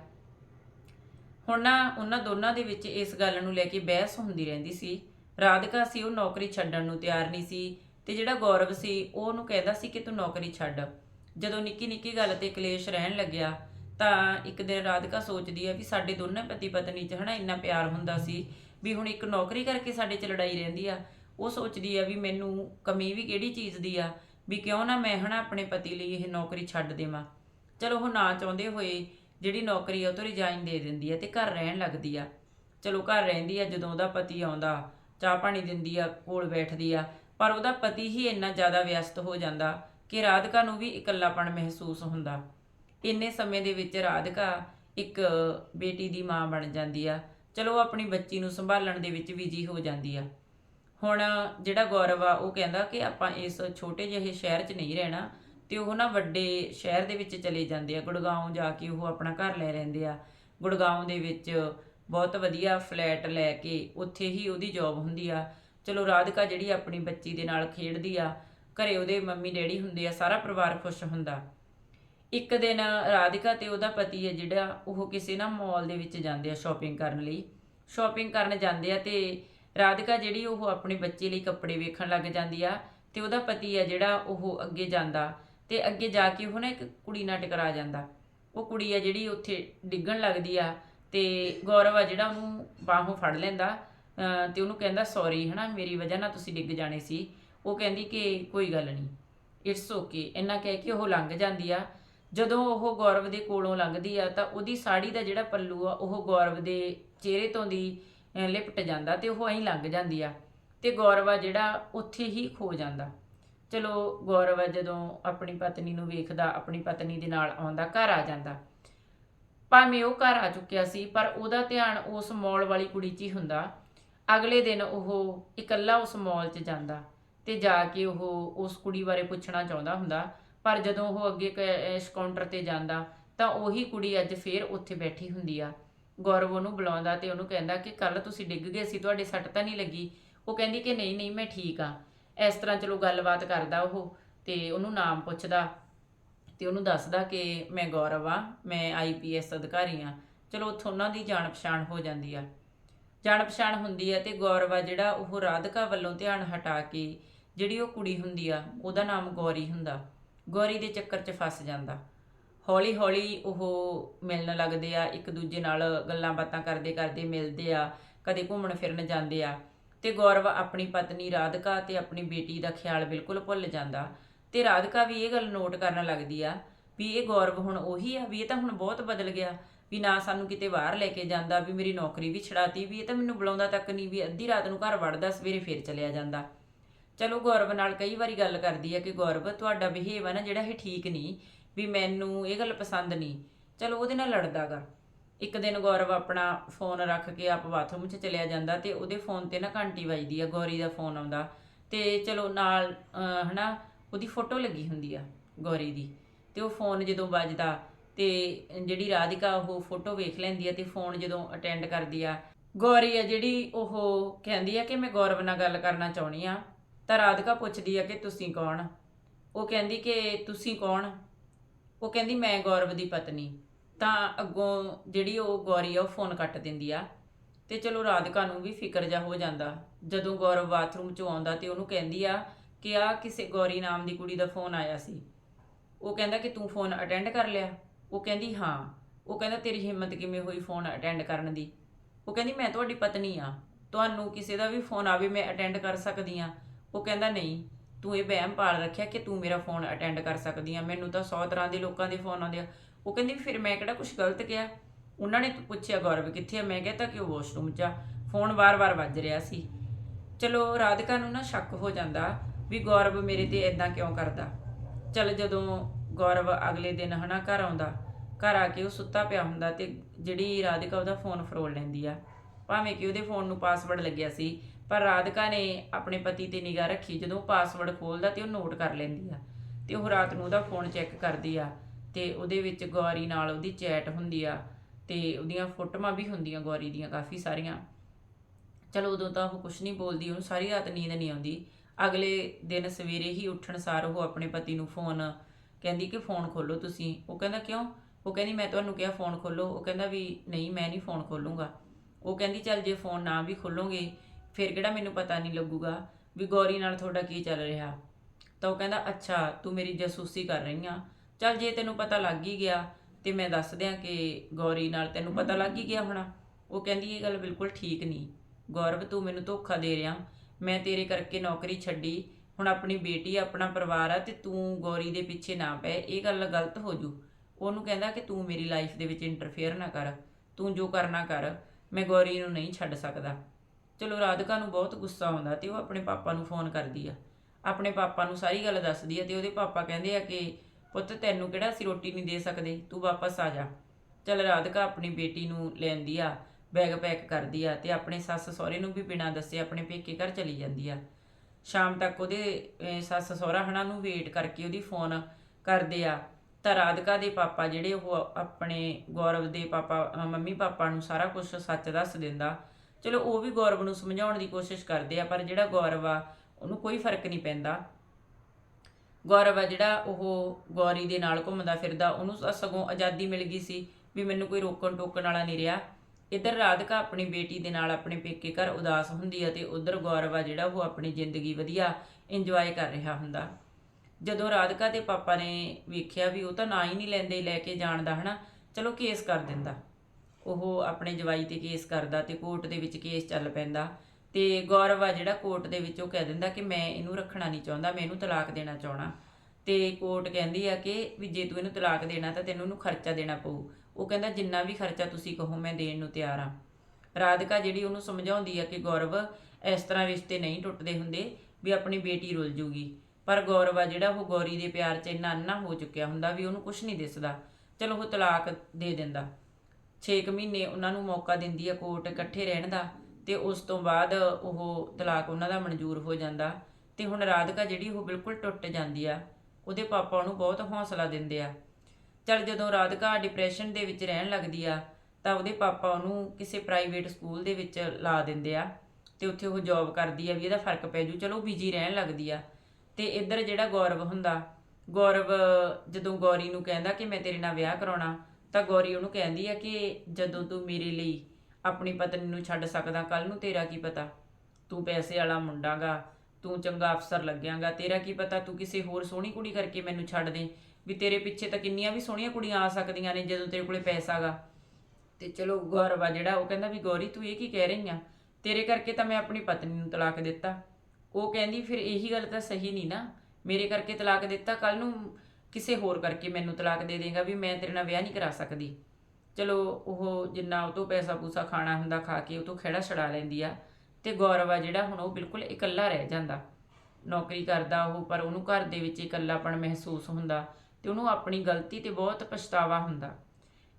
ਹੁਣ ਨਾ ਉਹਨਾਂ ਦੋਨਾਂ ਦੇ ਵਿੱਚ ਇਸ ਗੱਲ ਨੂੰ ਲੈ ਕੇ ਬਹਿਸ ਹੁੰਦੀ ਰਹਿੰਦੀ ਸੀ। ਰਾਧਿਕਾ ਸੀ, ਉਹ ਨੌਕਰੀ ਛੱਡਣ ਨੂੰ ਤਿਆਰ ਨਹੀਂ ਸੀ ਤੇ ਜਿਹੜਾ ਗੌਰਵ ਸੀ, ਉਹ ਉਹਨੂੰ ਕਹਿੰਦਾ ਸੀ ਕਿ ਤੂੰ ਨੌਕਰੀ ਛੱਡ। ਜਦੋਂ ਨਿੱਕੀ ਨਿੱਕੀ ਗੱਲ ਤੇ ਕਲੇਸ਼ ਰਹਿਣ ਲੱਗਿਆ, ਤਾਂ ਇੱਕ ਦਿਨ ਰਾਧਿਕਾ ਸੋਚਦੀ ਆ ਵੀ ਸਾਡੇ ਦੋਨਾਂ ਪਤੀ ਪਤਨੀ 'ਚ ਹਨਾ ਇੰਨਾ ਪਿਆਰ ਹੁੰਦਾ ਸੀ ਵੀ ਹੁਣ ਇੱਕ ਨੌਕਰੀ ਕਰਕੇ ਸਾਡੇ 'ਚ ਲੜਾਈ ਰਹਿੰਦੀ ਆ। ਉਹ ਸੋਚਦੀ ਆ ਵੀ ਮੈਨੂੰ ਕਮੀ ਵੀ ਕਿਹੜੀ ਚੀਜ਼ ਦੀ ਆ, ਵੀ ਕਿਉਂ ਨਾ ਮੈਂ ਹਨਾ ਆਪਣੇ ਪਤੀ ਲਈ ਇਹ ਨੌਕਰੀ ਛੱਡ ਦੇਵਾਂ। ਚਲੋ ਉਹ ਨਾ ਚਾਹੁੰਦੇ ਹੋਏ ਜਿਹੜੀ ਨੌਕਰੀ ਆ, ਉਹ ਤੋਂ ਰਿਜ਼ਾਈਨ ਦੇ ਦਿੰਦੀ ਆ ਤੇ ਘਰ ਰਹਿਣ ਲੱਗਦੀ ਆ। ਚਲੋ ਘਰ ਰਹਿੰਦੀ ਆ, ਜਦੋਂ ਉਹਦਾ ਪਤੀ ਆਉਂਦਾ, ਚਾਹ ਪਾਣੀ ਦਿੰਦੀ ਆ, ਕੋਲ ਬੈਠਦੀ ਆ, ਪਰ ਉਹਦਾ ਪਤੀ ਹੀ ਇੰਨਾ ਜ਼ਿਆਦਾ ਵਿਅਸਤ ਹੋ ਜਾਂਦਾ ਕਿ ਰਾਧਿਕਾ ਨੂੰ ਵੀ ਇਕੱਲਾਪਣ ਮਹਿਸੂਸ ਹੁੰਦਾ। ਇੰਨੇ ਸਮੇਂ ਦੇ ਵਿੱਚ ਰਾਧਿਕਾ ਇੱਕ ਬੇਟੀ ਦੀ ਮਾਂ ਬਣ ਜਾਂਦੀ ਆ। ਚਲੋ, ਉਹ ਆਪਣੀ ਬੱਚੀ ਨੂੰ ਸੰਭਾਲਣ ਦੇ ਵਿੱਚ ਬਿਜ਼ੀ ਹੋ ਜਾਂਦੀ ਆ। ਹੁਣ ਜਿਹੜਾ ਗੌਰਵ ਆ, ਉਹ ਕਹਿੰਦਾ ਕਿ ਆਪਾਂ ਇਸ ਛੋਟੇ ਜਿਹੇ ਸ਼ਹਿਰ 'ਚ ਨਹੀਂ ਰਹਿਣਾ। ਤੇ ਉਹ ਨਾ ਵੱਡੇ ਸ਼ਹਿਰ ਦੇ ਵਿੱਚ ਚਲੇ ਜਾਂਦੇ ਆ। ਗੁੜਗਾਉਂ ਜਾ ਕੇ ਉਹ ਆਪਣਾ ਘਰ ਲੈ ਲੈਂਦੇ ਆ। ਗੁੜਗਾਉਂ ਦੇ ਵਿੱਚ ਬਹੁਤ ਵਧੀਆ ਫਲੈਟ ਲੈ ਕੇ ਉੱਥੇ ਹੀ ਉਹਦੀ ਜੌਬ ਹੁੰਦੀ ਆ। ਚਲੋ ਰਾਧਿਕਾ ਜਿਹੜੀ ਆਪਣੀ ਬੱਚੀ ਦੇ ਨਾਲ ਖੇਡਦੀ ਆ, ਘਰੇ ਉਹਦੇ ਮੰਮੀ ਡੈਡੀ ਹੁੰਦੇ ਆ, ਸਾਰਾ ਪਰਿਵਾਰ ਖੁਸ਼ ਹੁੰਦਾ। ਇੱਕ ਦਿਨ ਰਾਧਿਕਾ ਤੇ ਉਹਦਾ ਪਤੀ ਹੈ ਜਿਹੜਾ, ਉਹ ਕਿਸੇ ਨਾ ਮਾਲ ਦੇ ਵਿੱਚ ਜਾਂਦੇ ਆ ਸ਼ਾਪਿੰਗ ਕਰਨ ਲਈ। ਸ਼ਾਪਿੰਗ ਕਰਨ ਜਾਂਦੇ ਆ ਤੇ ਰਾਧਿਕਾ ਜਿਹੜੀ ਉਹ ਆਪਣੇ ਬੱਚੇ ਲਈ ਕੱਪੜੇ ਵੇਖਣ ਲੱਗ ਜਾਂਦੀ ਆ ਤੇ ਉਹਦਾ ਪਤੀ ਆ ਜਿਹੜਾ ਉਹ ਅੱਗੇ ਜਾਂਦਾ। ਤੇ ਅੱਗੇ ਜਾ ਕੇ ਉਹ ਨਾ ਇੱਕ ਕੁੜੀ ਨਾਲ ਟਕਰਾ ਜਾਂਦਾ। ਉਹ ਕੁੜੀ ਆ ਜਿਹੜੀ ਉੱਥੇ ਡਿੱਗਣ ਲੱਗਦੀ ਆ ਤੇ ਗੌਰਵ ਆ ਜਿਹੜਾ ਉਹਨੂੰ ਬਾਹੋਂ ਫੜ ਲੈਂਦਾ, ਅਹ ਤੇ ਉਹਨੂੰ ਕਹਿੰਦਾ ਸੌਰੀ ਹਨਾ, ਮੇਰੀ ਵਜ੍ਹਾ ਨਾਲ ਤੁਸੀਂ ਡਿੱਗ ਜਾਣੇ ਸੀ। ਉਹ ਕਹਿੰਦੀ ਕਿ ਕੋਈ ਗੱਲ ਨਹੀਂ ਇਟਸ ਓਕੇ ਇੰਨਾ ਕਹਿ ਕੇ ਉਹ ਲੰਘ ਜਾਂਦੀ ਆ। ਜਦੋਂ ਉਹ ਗੌਰਵ ਦੇ ਕੋਲੋਂ ਲੰਘਦੀ ਆ ਤਾਂ ਉਹਦੀ ਸਾੜੀ ਦਾ ਜਿਹੜਾ ਪੱਲੂ ਆ, ਉਹ ਗੌਰਵ ਦੇ ਚਿਹਰੇ ਤੋਂ ਦੀ ਲਿਪਟ ਜਾਂਦਾ ਤੇ ਉਹ ਐਂ ਲੰਘ ਜਾਂਦੀ ਆ। ਤੇ ਗੌਰਵ ਆ ਜਿਹੜਾ ਉੱਥੇ ਹੀ ਖੋ ਜਾਂਦਾ। ਚਲੋ ਗੌਰਵ ਆ ਜਦੋਂ ਆਪਣੀ ਪਤਨੀ ਨੂੰ ਵੇਖਦਾ, ਆਪਣੀ ਪਤਨੀ ਦੇ ਨਾਲ ਆਉਂਦਾ, ਘਰ ਆ ਜਾਂਦਾ। ਭਾਵੇਂ ਉਹ ਘਰ ਆ ਚੁੱਕਿਆ ਸੀ, ਪਰ ਉਹਦਾ ਧਿਆਨ ਉਸ ਮੌਲ ਵਾਲੀ ਕੁੜੀ 'ਚ ਹੀ ਹੁੰਦਾ। ਅਗਲੇ ਦਿਨ ਉਹ ਇਕੱਲਾ ਉਸ ਮੌਲ 'ਚ ਜਾਂਦਾ ਤੇ ਜਾ ਕੇ ਉਹ ਉਸ ਕੁੜੀ ਬਾਰੇ ਪੁੱਛਣਾ ਚਾਹੁੰਦਾ ਹੁੰਦਾ। ਪਰ ਜਦੋਂ ਉਹ ਅੱਗੇ ਕੈਸ਼ ਕਾਊਂਟਰ ਤੇ ਜਾਂਦਾ, ਤਾਂ ਉਹੀ ਕੁੜੀ ਅੱਜ ਫੇਰ ਉੱਥੇ ਬੈਠੀ ਹੁੰਦੀ ਆ। ਗੌਰਵ ਉਹਨੂੰ ਬੁਲਾਉਂਦਾ ਤੇ ਉਹਨੂੰ ਕਹਿੰਦਾ ਕਿ ਕੱਲ ਤੁਸੀਂ ਡਿੱਗ ਗਏ ਸੀ, ਤੁਹਾਡੇ ਸੱਟ ਤਾਂ ਨਹੀਂ ਲੱਗੀ? ਉਹ ਕਹਿੰਦੀ ਕਿ, ਨਹੀਂ ਨਹੀਂ, ਮੈਂ ਠੀਕ ਆ। ਇਸ ਤਰ੍ਹਾਂ ਚਲੋ ਗੱਲਬਾਤ ਕਰਦਾ ਉਹ ਤੇ ਉਹਨੂੰ ਨਾਮ ਪੁੱਛਦਾ ਤੇ ਉਹਨੂੰ ਦੱਸਦਾ ਕਿ ਮੈਂ ਗੌਰਵ ਆ, ਮੈਂ ਆਈਪੀਐਸ ਅਧਿਕਾਰੀ ਆ। ਚਲੋ ਉੱਥੋਂ ਉਹਨਾਂ ਦੀ ਜਾਣ ਪਛਾਣ ਹੋ ਜਾਂਦੀ ਆ। ਜਾਣ ਪਛਾਣ ਹੁੰਦੀ ਆ ਤੇ ਗੌਰਵ ਆ ਜਿਹੜਾ ਉਹ ਰਾਧਿਕਾ ਵੱਲੋਂ ਧਿਆਨ ਹਟਾ ਕੇ ਜਿਹੜੀ ਉਹ ਕੁੜੀ ਹੁੰਦੀ ਆ, ਉਹਦਾ ਨਾਮ ਗੌਰੀ ਹੁੰਦਾ। ਗੌਰੀ ਦੇ ਚੱਕਰ 'ਚ ਫਸ ਜਾਂਦਾ। ਹੌਲੀ ਹੌਲੀ ਉਹ ਮਿਲਣ ਲੱਗਦੇ ਆ, ਇੱਕ ਦੂਜੇ ਨਾਲ ਗੱਲਾਂ ਬਾਤਾਂ ਕਰਦੇ ਕਰਦੇ ਮਿਲਦੇ ਆ, ਕਦੇ ਘੁੰਮਣ ਫਿਰਨ ਜਾਂਦੇ ਆ। ਤੇ ਗੌਰਵ ਆਪਣੀ ਪਤਨੀ ਰਾਧਿਕਾ ਤੇ ਆਪਣੀ ਬੇਟੀ ਦਾ ਖਿਆਲ ਬਿਲਕੁਲ ਭੁੱਲ ਜਾਂਦਾ। ਤੇ ਰਾਧਿਕਾ ਵੀ ਇਹ ਗੱਲ ਨੋਟ ਕਰਨ ਲੱਗਦੀ ਆ ਵੀ ਇਹ ਗੌਰਵ ਹੁਣ ਉਹੀ ਆ, ਵੀ ਇਹ ਤਾਂ ਹੁਣ ਬਹੁਤ ਬਦਲ ਗਿਆ। ਵੀ ਨਾ ਸਾਨੂੰ ਕਿਤੇ ਬਾਹਰ ਲੈ ਕੇ ਜਾਂਦਾ, ਵੀ ਮੇਰੀ ਨੌਕਰੀ ਵੀ ਛਡਾਤੀ, ਵੀ ਇਹ ਤਾਂ ਮੈਨੂੰ ਬੁਲਾਉਂਦਾ ਤੱਕ ਨਹੀਂ, ਵੀ ਅੱਧੀ ਰਾਤ ਨੂੰ ਘਰ ਵੜਦਾ, ਸਵੇਰੇ ਫੇਰ ਚਲਿਆ ਜਾਂਦਾ। ਚਲੋ ਗੌਰਵ ਨਾਲ ਕਈ ਵਾਰੀ ਗੱਲ ਕਰਦੀ ਹੈ ਕਿ ਗੌਰਵ, ਤੁਹਾਡਾ ਬਿਹੇਵ ਆ ਨਾ ਜਿਹੜਾ ਇਹ ਠੀਕ ਨਹੀਂ, ਵੀ ਮੈਨੂੰ ਇਹ ਗੱਲ ਪਸੰਦ ਨਹੀਂ, ਚਲੋ ਉਹਦੇ ਨਾਲ ਲੜਦਾਗਾ। ਇੱਕ ਦਿਨ ਗੌਰਵ ਆਪਣਾ ਫੋਨ ਰੱਖ ਕੇ ਆਪ ਬਾਥਰੂਮ 'ਚ ਚਲਿਆ ਜਾਂਦਾ ਤੇ ਉਹਦੇ ਫੋਨ ਤੇ ਨਾ ਘੰਟੀ ਵੱਜਦੀ ਆ ਗੌਰੀ ਦਾ ਫੋਨ ਆਉਂਦਾ। ਤੇ ਚਲੋ ਨਾਲ ਅਹ, ਹਨਾ ਉਹਦੀ ਫੋਟੋ ਲੱਗੀ ਹੁੰਦੀ ਆ ਗੌਰੀ ਦੀ। ਤੇ ਉਹ ਫੋਨ ਜਦੋਂ ਵੱਜਦਾ ਤੇ ਜਿਹੜੀ ਰਾਧਿਕਾ ਉਹ ਫੋਟੋ ਵੇਖ ਲੈਂਦੀ ਆ ਤੇ ਫੋਨ ਜਦੋਂ ਅਟੈਂਡ ਕਰਦੀ ਆ ਗੌਰੀ ਆ ਜਿਹੜੀ ਉਹ ਕਹਿੰਦੀ ਆ ਕਿ ਮੈਂ ਗੌਰਵ ਨਾਲ ਗੱਲ ਕਰਨਾ ਚਾਹੁੰਦੀ ਆ ਤਾਂ ਰਾਧਿਕਾ ਪੁੱਛਦੀ ਆ ਕਿ ਤੁਸੀਂ ਕੌਣ? ਉਹ ਕਹਿੰਦੀ ਕਿ ਤੁਸੀਂ ਕੌਣ? ਉਹ ਕਹਿੰਦੀ ਮੈਂ ਗੌਰਵ ਦੀ ਪਤਨੀ। ਤਾਂ ਅੱਗੋਂ ਜਿਹੜੀ ਉਹ ਗੌਰੀ ਆ, ਉਹ ਫੋਨ ਕੱਟ ਦਿੰਦੀ ਆ। ਤੇ ਚਲੋ ਰਾਧਿਕਾ ਨੂੰ ਵੀ ਫਿਕਰ ਜਾ ਹੋ ਜਾਂਦਾ। ਜਦੋਂ ਗੌਰਵ ਬਾਥਰੂਮ ਚੋਂ ਆਉਂਦਾ ਤੇ ਉਹਨੂੰ ਕਹਿੰਦੀ ਆ ਕਿ ਆ ਕਿਸੇ ਗੌਰੀ ਨਾਮ ਦੀ ਕੁੜੀ ਦਾ ਫੋਨ ਆਇਆ ਸੀ। ਉਹ ਕਹਿੰਦਾ ਕਿ ਤੂੰ ਫੋਨ ਅਟੈਂਡ ਕਰ ਲਿਆ? ਉਹ ਕਹਿੰਦੀ, ਹਾਂ। ਉਹ ਕਹਿੰਦਾ, ਤੇਰੀ ਹਿੰਮਤ ਕਿਵੇਂ ਹੋਈ ਫੋਨ ਅਟੈਂਡ ਕਰਨ ਦੀ? ਉਹ ਕਹਿੰਦੀ, ਮੈਂ ਤੁਹਾਡੀ ਪਤਨੀ ਆ। ਤੁਹਾਨੂੰ ਕਿਸੇ ਦਾ ਵੀ ਫੋਨ ਆਵੇ, ਮੈਂ ਅਟੈਂਡ ਕਰ ਸਕਦੀ ਆ। ਉਹ ਕਹਿੰਦਾ, ਨਹੀਂ। ਤੂੰ ਇਹ ਵਹਿਮ ਪਾਲ ਰੱਖਿਆ ਕਿ ਤੂੰ ਮੇਰਾ ਫੋਨ ਅਟੈਂਡ ਕਰ ਸਕਦੀ ਆ। ਮੈਨੂੰ ਤਾਂ 100 ਤਰ੍ਹਾਂ ਦੇ ਲੋਕਾਂ ਦੇ ਫੋਨ ਆਉਂਦੇ ਆ। ਉਹ ਕਹਿੰਦੀ ਵੀ ਫਿਰ ਮੈਂ ਕਿਹੜਾ ਕੁਝ ਗਲਤ ਕਿਹਾ? ਉਹਨਾਂ ਨੇ ਪੁੱਛਿਆ, ਗੌਰਵ, ਕਿੱਥੇ ਆ? ਮੈਂ ਕਿਹਾ, ਤਾਂ ਕਿ ਉਹ ਵਾਸ਼ਰੂਮ 'ਚ ਆ। ਫੋਨ ਵਾਰ-ਵਾਰ ਵੱਜ ਰਿਹਾ ਸੀ। ਚਲੋ, ਰਾਧਿਕਾ ਨੂੰ ਨਾ ਸ਼ੱਕ ਹੋ ਜਾਂਦਾ ਵੀ ਗੌਰਵ ਮੇਰੇ ਤੇ ਇਦਾਂ ਕਿਉਂ ਕਰਦਾ? ਚਲ ਜਦੋਂ ਗੌਰਵ ਅਗਲੇ ਦਿਨ ਹਨਾ ਘਰ ਆਉਂਦਾ, ਘਰ ਆ ਕੇ ਉਹ ਸੁੱਤਾ ਪਿਆ ਹੁੰਦਾ ਤੇ ਜਿਹੜੀ ਰਾਧਿਕਾ ਉਹਦਾ ਫੋਨ ਫਰੋਲ ਲੈਂਦੀ ਆ। ਭਾਵੇਂ ਕਿ ਉਹਦੇ ਫੋਨ ਨੂੰ ਪਾਸਵਰਡ ਲੱਗਿਆ ਸੀ, ਪਰ ਰਾਧਿਕਾ ਨੇ ਆਪਣੇ ਪਤੀ ਤੇ ਨਿਗਾਹ ਰੱਖੀ, ਜਦੋਂ ਉਹ ਪਾਸਵਰਡ ਖੋਲਦਾ ਤੇ ਉਹ ਨੋਟ ਕਰ ਲੈਂਦੀ ਆ। ਤੇ ਉਹ ਰਾਤ ਨੂੰ ਉਹਦਾ ਫੋਨ ਚੈੱਕ ਕਰਦੀ ਆ। ਤੇ ਉਹਦੇ ਵਿੱਚ ਗੌਰੀ ਨਾਲ ਉਹਦੀ ਚੈਟ ਹੁੰਦੀ ਆ ਤੇ ਉਹਦੀਆਂ ਫੋਟੋਆਂ ਵੀ ਹੁੰਦੀਆਂ ਗੌਰੀ ਦੀਆਂ ਕਾਫੀ ਸਾਰੀਆਂ। ਚਲੋ ਉਦੋਂ ਤਾਂ ਉਹ ਕੁਝ ਨਹੀਂ ਬੋਲਦੀ, ਉਹਨੂੰ ਸਾਰੀ ਰਾਤ ਨੀਂਦ ਨਹੀਂ ਆਉਂਦੀ। ਅਗਲੇ ਦਿਨ ਸਵੇਰੇ ਹੀ ਉੱਠਣ ਸਾਰ ਉਹ ਆਪਣੇ ਪਤੀ ਨੂੰ ਫੋਨ ਕਹਿੰਦੀ ਕਿ ਫੋਨ ਖੋਲੋ ਤੁਸੀਂ। ਉਹ ਕਹਿੰਦਾ, ਕਿਉਂ? ਉਹ ਕਹਿੰਦੀ, ਮੈਂ ਤੁਹਾਨੂੰ ਕਿਹਾ ਫੋਨ ਖੋਲੋ ਉਹ ਕਹਿੰਦਾ ਵੀ, ਨਹੀਂ, ਮੈਂ ਨਹੀਂ ਫੋਨ ਖੋਲੂੰਗਾ। ਉਹ ਕਹਿੰਦੀ, ਚੱਲ ਜੇ ਫੋਨ ਨਾ ਵੀ ਖੋਲੋਗੇ, ਫਿਰ ਕਿਹੜਾ ਮੈਨੂੰ ਪਤਾ ਨਹੀਂ ਲੱਗੂਗਾ ਵੀ ਗੌਰੀ ਨਾਲ ਤੁਹਾਡਾ ਕੀ ਚੱਲ ਰਿਹਾ? ਤਾਂ ਉਹ ਕਹਿੰਦਾ, ਅੱਛਾ, ਤੂੰ ਮੇਰੀ ਜਾਸੂਸੀ ਕਰ ਰਹੀ ਆ ਚੱਲ ਜੇ ਤੈਨੂੰ ਪਤਾ ਲੱਗ ਹੀ ਗਿਆ ਤੇ ਮੈਂ ਦੱਸ ਦਿਆਂ ਕਿ ਗੌਰੀ ਨਾਲ ਤੈਨੂੰ ਪਤਾ ਲੱਗ ਹੀ ਗਿਆ ਹੋਣਾ। ਉਹ ਕਹਿੰਦੀ ਇਹ ਗੱਲ ਬਿਲਕੁਲ ਠੀਕ ਨਹੀਂ। ਗੌਰਵ, ਤੂੰ ਮੈਨੂੰ ਧੋਖਾ ਦੇ ਰਿਹਾ। ਮੈਂ ਤੇਰੇ ਕਰਕੇ ਨੌਕਰੀ ਛੱਡੀ। ਹੁਣ ਆਪਣੀ ਬੇਟੀ, ਆਪਣਾ ਪਰਿਵਾਰ ਆ ਤੇ ਤੂੰ ਗੌਰੀ ਦੇ ਪਿੱਛੇ ਨਾ ਪੈ। ਇਹ ਗੱਲ ਗਲਤ ਹੋ ਜੂ। ਉਹਨੂੰ ਕਹਿੰਦਾ ਕਿ ਤੂੰ ਮੇਰੀ ਲਾਈਫ ਦੇ ਵਿੱਚ ਇੰਟਰਫੇਅਰ ਨਾ ਕਰ। ਤੂੰ ਜੋ ਕਰਨਾ ਕਰ, ਮੈਂ ਗੌਰੀ ਨੂੰ ਨਹੀਂ ਛੱਡ ਸਕਦਾ। ਚਲੋ, ਰਾਧਿਕਾ ਨੂੰ ਬਹੁਤ ਗੁੱਸਾ ਆਉਂਦਾ ਤੇ ਉਹ ਆਪਣੇ ਪਾਪਾ ਨੂੰ ਫੋਨ ਕਰਦੀ ਆ। ਆਪਣੇ ਪਾਪਾ ਨੂੰ ਸਾਰੀ ਗੱਲ ਦੱਸਦੀ ਆ ਤੇ ਉਹਦੇ ਪਾਪਾ ਕਹਿੰਦੇ ਆ ਕਿ ਪੁੱਤ, ਤੈਨੂੰ ਕਿਹੜਾ ਅਸੀਂ ਰੋਟੀ ਨਹੀਂ ਦੇ ਸਕਦੇ? ਤੂੰ ਵਾਪਸ ਆ ਜਾ। ਚਲ ਰਾਧਿਕਾ ਆਪਣੀ ਬੇਟੀ ਨੂੰ ਲੈਂਦੀ ਆ ਬੈਗ ਪੈਕ ਕਰਦੀ ਆ ਤੇ ਆਪਣੇ ਸੱਸ ਸਹੁਰੇ ਨੂੰ ਵੀ ਬਿਨਾਂ ਦੱਸੇ ਆਪਣੇ ਪੇਕੇ ਘਰ ਚਲੀ ਜਾਂਦੀ ਆ। ਸ਼ਾਮ ਤੱਕ ਉਹਦੇ ਸੱਸ ਸਹੁਰਾ ਹਨਾ ਨੂੰ ਵੇਟ ਕਰਕੇ ਉਹਦੀ ਫੋਨ ਕਰਦੇ ਆ। ਤਾਂ ਰਾਧਿਕਾ ਦੇ ਪਾਪਾ ਜਿਹੜੇ ਉਹ ਆਪਣੇ ਗੌਰਵ ਦੇ ਪਾਪਾ ਮੰਮੀ ਪਾਪਾ ਨੂੰ ਸਾਰਾ ਕੁਝ ਸੱਚ ਦੱਸ ਦਿੰਦਾ। ਚਲੋ ਉਹ ਵੀ ਗੌਰਵ ਨੂੰ ਸਮਝਾਉਣ ਦੀ ਕੋਸ਼ਿਸ਼ ਕਰਦੇ ਆ, ਪਰ ਜਿਹੜਾ ਗੌਰਵ ਆ, ਉਹਨੂੰ ਕੋਈ ਫ਼ਰਕ ਨਹੀਂ ਪੈਂਦਾ। ਗੌਰਵ ਆ ਜਿਹੜਾ ਉਹ ਗੌਰੀ ਦੇ ਨਾਲ ਘੁੰਮਦਾ ਫਿਰਦਾ, ਉਹਨੂੰ ਸਗੋਂ ਆਜ਼ਾਦੀ ਮਿਲ ਗਈ ਸੀ ਵੀ ਮੈਨੂੰ ਕੋਈ ਰੋਕਣ ਟੋਕਣ ਵਾਲਾ ਨਹੀਂ ਰਿਹਾ। ਇੱਧਰ ਰਾਧਿਕਾ ਆਪਣੀ ਬੇਟੀ ਦੇ ਨਾਲ ਆਪਣੇ ਪੇਕੇ ਘਰ ਉਦਾਸ ਹੁੰਦੀ ਹੈ ਤੇ ਉੱਧਰ ਗੌਰਵ ਆ ਜਿਹੜਾ ਉਹ ਆਪਣੀ ਜ਼ਿੰਦਗੀ ਵਧੀਆ ਇੰਜੋਏ ਕਰ ਰਿਹਾ ਹੁੰਦਾ। ਜਦੋਂ ਰਾਧਿਕਾ ਦੇ ਪਾਪਾ ਨੇ ਵੇਖਿਆ ਵੀ ਉਹ ਤਾਂ ਨਾ ਹੀ ਨਹੀਂ ਲੈਂਦੇ ਲੈ ਕੇ ਜਾਣ ਦਾ ਹਨਾ, ਚਲੋ ਕੇਸ ਕਰ ਦਿੰਦਾ। ਉਹ ਆਪਣੇ ਜਵਾਈ ਤੇ ਕੇਸ ਕਰਦਾ ਤੇ ਕੋਰਟ ਦੇ ਵਿੱਚ ਕੇਸ ਚੱਲ ਪੈਂਦਾ। ਤੇ ਗੌਰਵ ਆ ਜਿਹੜਾ ਕੋਰਟ ਦੇ ਵਿੱਚ ਉਹ ਕਹਿ ਦਿੰਦਾ ਕਿ ਮੈਂ ਇਹਨੂੰ ਰੱਖਣਾ ਨਹੀਂ ਚਾਹੁੰਦਾ, ਮੈਂ ਇਹਨੂੰ ਤਲਾਕ ਦੇਣਾ ਚਾਹਣਾ। ਤੇ ਕੋਰਟ ਕਹਿੰਦੀ ਆ ਕਿ ਵੀ ਜੇ ਤੂੰ ਇਹਨੂੰ ਤਲਾਕ ਦੇਣਾ ਤਾਂ ਤੈਨੂੰ ਇਹਨੂੰ ਖਰਚਾ ਦੇਣਾ ਪਊ। ਉਹ ਕਹਿੰਦਾ, ਜਿੰਨਾ ਵੀ ਖਰਚਾ ਤੁਸੀਂ ਕਹੋ, ਮੈਂ ਦੇਣ ਨੂੰ ਤਿਆਰ ਆ। ਰਾਧਿਕਾ ਜਿਹੜੀ ਉਹਨੂੰ ਸਮਝਾਉਂਦੀ ਆ ਕਿ ਗੌਰਵ ਇਸ ਤਰ੍ਹਾਂ ਰਿਸ਼ਤੇ ਨਹੀਂ ਟੁੱਟਦੇ ਹੁੰਦੇ ਵੀ ਆਪਣੀ ਬੇਟੀ ਰੁੱਲ ਜੂਗੀ। ਪਰ ਗੌਰਵ ਆ ਜਿਹੜਾ ਉਹ ਗੌਰੀ ਦੇ ਪਿਆਰ 'ਚ ਇੰਨਾ ਅੰਨਾ ਹੋ ਚੁੱਕਿਆ ਹੁੰਦਾ ਵੀ ਉਹਨੂੰ ਕੁਝ ਨਹੀਂ ਦਿਸਦਾ। ਚਲੋ ਉਹ ਤਲਾਕ ਦੇ ਦਿੰਦਾ। 6 ਮਹੀਨੇ ਉਹਨਾਂ ਨੂੰ ਮੌਕਾ ਦਿੰਦੀ ਆ ਕੋਰਟ ਇਕੱਠੇ ਰਹਿਣ ਦਾ। ਤੇ ਉਸ ਤੋਂ ਬਾਅਦ ਉਹ ਤਲਾਕ ਉਹਨਾਂ ਦਾ ਮਨਜ਼ੂਰ ਹੋ ਜਾਂਦਾ ਤੇ ਹੁਣ ਰਾਧਿਕਾ ਜਿਹੜੀ ਉਹ ਬਿਲਕੁਲ ਟੁੱਟ ਜਾਂਦੀ ਆ, ਉਹਦੇ ਪਾਪਾ ਉਹਨੂੰ ਬਹੁਤ ਹੌਸਲਾ ਦਿੰਦੇ ਆ। ਚਲ ਜਦੋਂ ਰਾਧਿਕਾ ਡਿਪਰੈਸ਼ਨ ਦੇ ਵਿੱਚ ਰਹਿਣ ਲੱਗਦੀ ਆ, ਤਾਂ ਉਹਦੇ ਪਾਪਾ ਉਹਨੂੰ ਕਿਸੇ ਪ੍ਰਾਈਵੇਟ ਸਕੂਲ ਦੇ ਵਿੱਚ ਲਾ ਦਿੰਦੇ ਆ ਤੇ ਉੱਥੇ ਉਹ ਜੌਬ ਕਰਦੀ ਆ ਵੀ ਇਹਦਾ ਫ਼ਰਕ ਪੈ ਜੂ, ਚਲੋ ਬਿਜ਼ੀ ਰਹਿਣ ਲੱਗਦੀ ਆ। ਤੇ ਇੱਧਰ ਜਿਹੜਾ ਗੌਰਵ ਹੁੰਦਾ, ਗੌਰਵ ਜਦੋਂ ਗੌਰੀ ਨੂੰ ਕਹਿੰਦਾ ਕਿ ਮੈਂ ਤੇਰੇ ਨਾਲ ਵਿਆਹ ਕਰਾਉਣਾ, ਤਾਂ ਗੌਰੀ ਉਹਨੂੰ ਕਹਿੰਦੀ ਆ ਕਿ ਜਦੋਂ ਤੂੰ ਮੇਰੇ ਲਈ ਆਪਣੀ ਪਤਨੀ ਨੂੰ ਛੱਡ ਸਕਦਾ ਕੱਲ ਨੂੰ ਤੇਰਾ ਕੀ ਪਤਾ? ਤੂੰ ਪੈਸੇ ਵਾਲਾ ਮੁੰਡਾਗਾ, ਤੂੰ ਚੰਗਾ ਅਫਸਰ ਲੱਗਿਆਗਾ, ਤੇਰਾ ਕੀ ਪਤਾ ਤੂੰ ਕਿਸੇ ਹੋਰ ਸੋਹਣੀ ਕੁੜੀ ਕਰਕੇ ਮੈਨੂੰ ਛੱਡ ਦੇ? ਵੀ ਤੇਰੇ ਪਿੱਛੇ ਤਾਂ ਕਿੰਨੀਆਂ ਵੀ ਸੋਹਣੀਆਂ ਕੁੜੀਆਂ ਆ ਸਕਦੀਆਂ ਨੇ ਜਦੋਂ ਤੇਰੇ ਕੋਲੇ ਪੈਸਾਗਾ। ਤੇ ਚਲੋ ਗੌਰਵ ਆ ਜਿਹੜਾ, ਉਹ ਕਹਿੰਦਾ ਵੀ ਗੌਰੀ ਤੂੰ ਇਹ ਕੀ ਕਹਿ ਰਹੀ ਆ? ਤੇਰੇ ਕਰਕੇ ਤਾਂ ਮੈਂ ਆਪਣੀ ਪਤਨੀ ਨੂੰ ਤਲਾਕ ਦਿੱਤਾ। ਉਹ ਕਹਿੰਦੀ ਫਿਰ ਇਹੀ ਗੱਲ ਤਾਂ ਸਹੀ ਨਹੀਂ ਨਾ। ਮੇਰੇ ਕਰਕੇ ਤਲਾਕ ਦਿੱਤਾ ਕੱਲ ਨੂੰ ਕਿਸੇ ਹੋਰ ਕਰਕੇ ਮੈਨੂੰ ਤਲਾਕ ਦੇ ਦੇਗਾ ਵੀ ਮੈਂ ਤੇਰੇ ਨਾਲ ਵਿਆਹ ਨਹੀਂ ਕਰਾ ਸਕਦੀ। ਚਲੋ ਉਹ ਜਿੰਨਾ ਉਹ ਤੋਂ ਪੈਸਾ ਪੂਸਾ ਖਾਣਾ ਹੁੰਦਾ ਖਾ ਕੇ ਉਹ ਤੋਂ ਖਹਿੜਾ ਛੜਾ ਲੈਂਦੀ ਆ ਤੇ ਗੌਰਵ ਆ ਜਿਹੜਾ ਹੁਣ ਉਹ ਬਿਲਕੁਲ ਇਕੱਲਾ ਰਹਿ ਜਾਂਦਾ। ਨੌਕਰੀ ਕਰਦਾ ਉਹ, ਪਰ ਉਹਨੂੰ ਘਰ ਦੇ ਵਿੱਚ ਇਕੱਲਾਪਣ ਮਹਿਸੂਸ ਹੁੰਦਾ ਤੇ ਉਹਨੂੰ ਆਪਣੀ ਗਲਤੀ ਤੇ ਬਹੁਤ ਪਛਤਾਵਾ ਹੁੰਦਾ।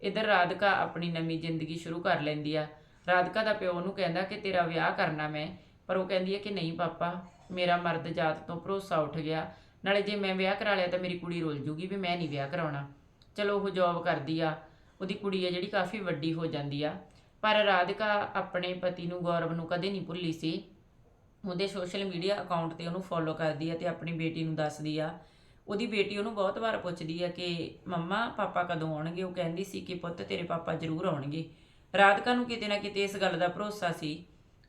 ਇਧਰ ਰਾਧਿਕਾ ਆਪਣੀ ਨਵੀਂ ਜ਼ਿੰਦਗੀ ਸ਼ੁਰੂ ਕਰ ਲੈਂਦੀ ਆ। ਰਾਧਿਕਾ ਦਾ ਪਿਓ ਉਹਨੂੰ ਕਹਿੰਦਾ ਕਿ ਤੇਰਾ ਵਿਆਹ ਕਰਨਾ ਮੈਂ, ਪਰ ਉਹ ਕਹਿੰਦੀ ਹੈ ਕਿ ਨਹੀਂ ਪਾਪਾ, ਮੇਰਾ ਮਰਦ ਜਾਤ ਤੋਂ ਭਰੋਸਾ ਉੱਠ ਗਿਆ। ਨਾਲੇ ਜੇ ਮੈਂ ਵਿਆਹ ਕਰਾ ਲਿਆ ਤਾਂ ਮੇਰੀ ਕੁੜੀ ਰੁੱਲ ਜੂਗੀ ਵੀ ਮੈਂ ਨਹੀਂ ਵਿਆਹ ਕਰਾਉਣਾ। ਚਲੋ ਉਹ ਜੌਬ ਕਰਦੀ ਆ। ਉਹਦੀ ਕੁੜੀ ਆ ਜਿਹੜੀ ਕਾਫੀ ਵੱਡੀ ਹੋ ਜਾਂਦੀ ਆ। ਪਰ ਰਾਧਿਕਾ ਆਪਣੇ ਪਤੀ ਨੂੰ, ਗੌਰਵ ਨੂੰ ਕਦੇ ਨਹੀਂ ਭੁੱਲੀ ਸੀ। ਉਹਦੇ ਸੋਸ਼ਲ ਮੀਡੀਆ ਅਕਾਊਂਟ ਤੇ ਉਹਨੂੰ ਫੋਲੋ ਕਰਦੀ ਆ ਤੇ ਆਪਣੀ ਬੇਟੀ ਨੂੰ ਦੱਸਦੀ ਆ। ਉਹਦੀ ਬੇਟੀ ਉਹਨੂੰ ਬਹੁਤ ਵਾਰ ਪੁੱਛਦੀ ਆ ਕਿ, ਮੰਮਾ, ਪਾਪਾ ਕਦੋਂ ਆਉਣਗੇ? ਉਹ ਕਹਿੰਦੀ ਸੀ ਕਿ, ਪੁੱਤ, ਤੇਰੇ ਪਾਪਾ ਜ਼ਰੂਰ ਆਉਣਗੇ। ਰਾਧਿਕਾ ਨੂੰ ਕਿਤੇ ਨਾ ਕਿਤੇ ਇਸ ਗੱਲ ਦਾ ਭਰੋਸਾ ਸੀ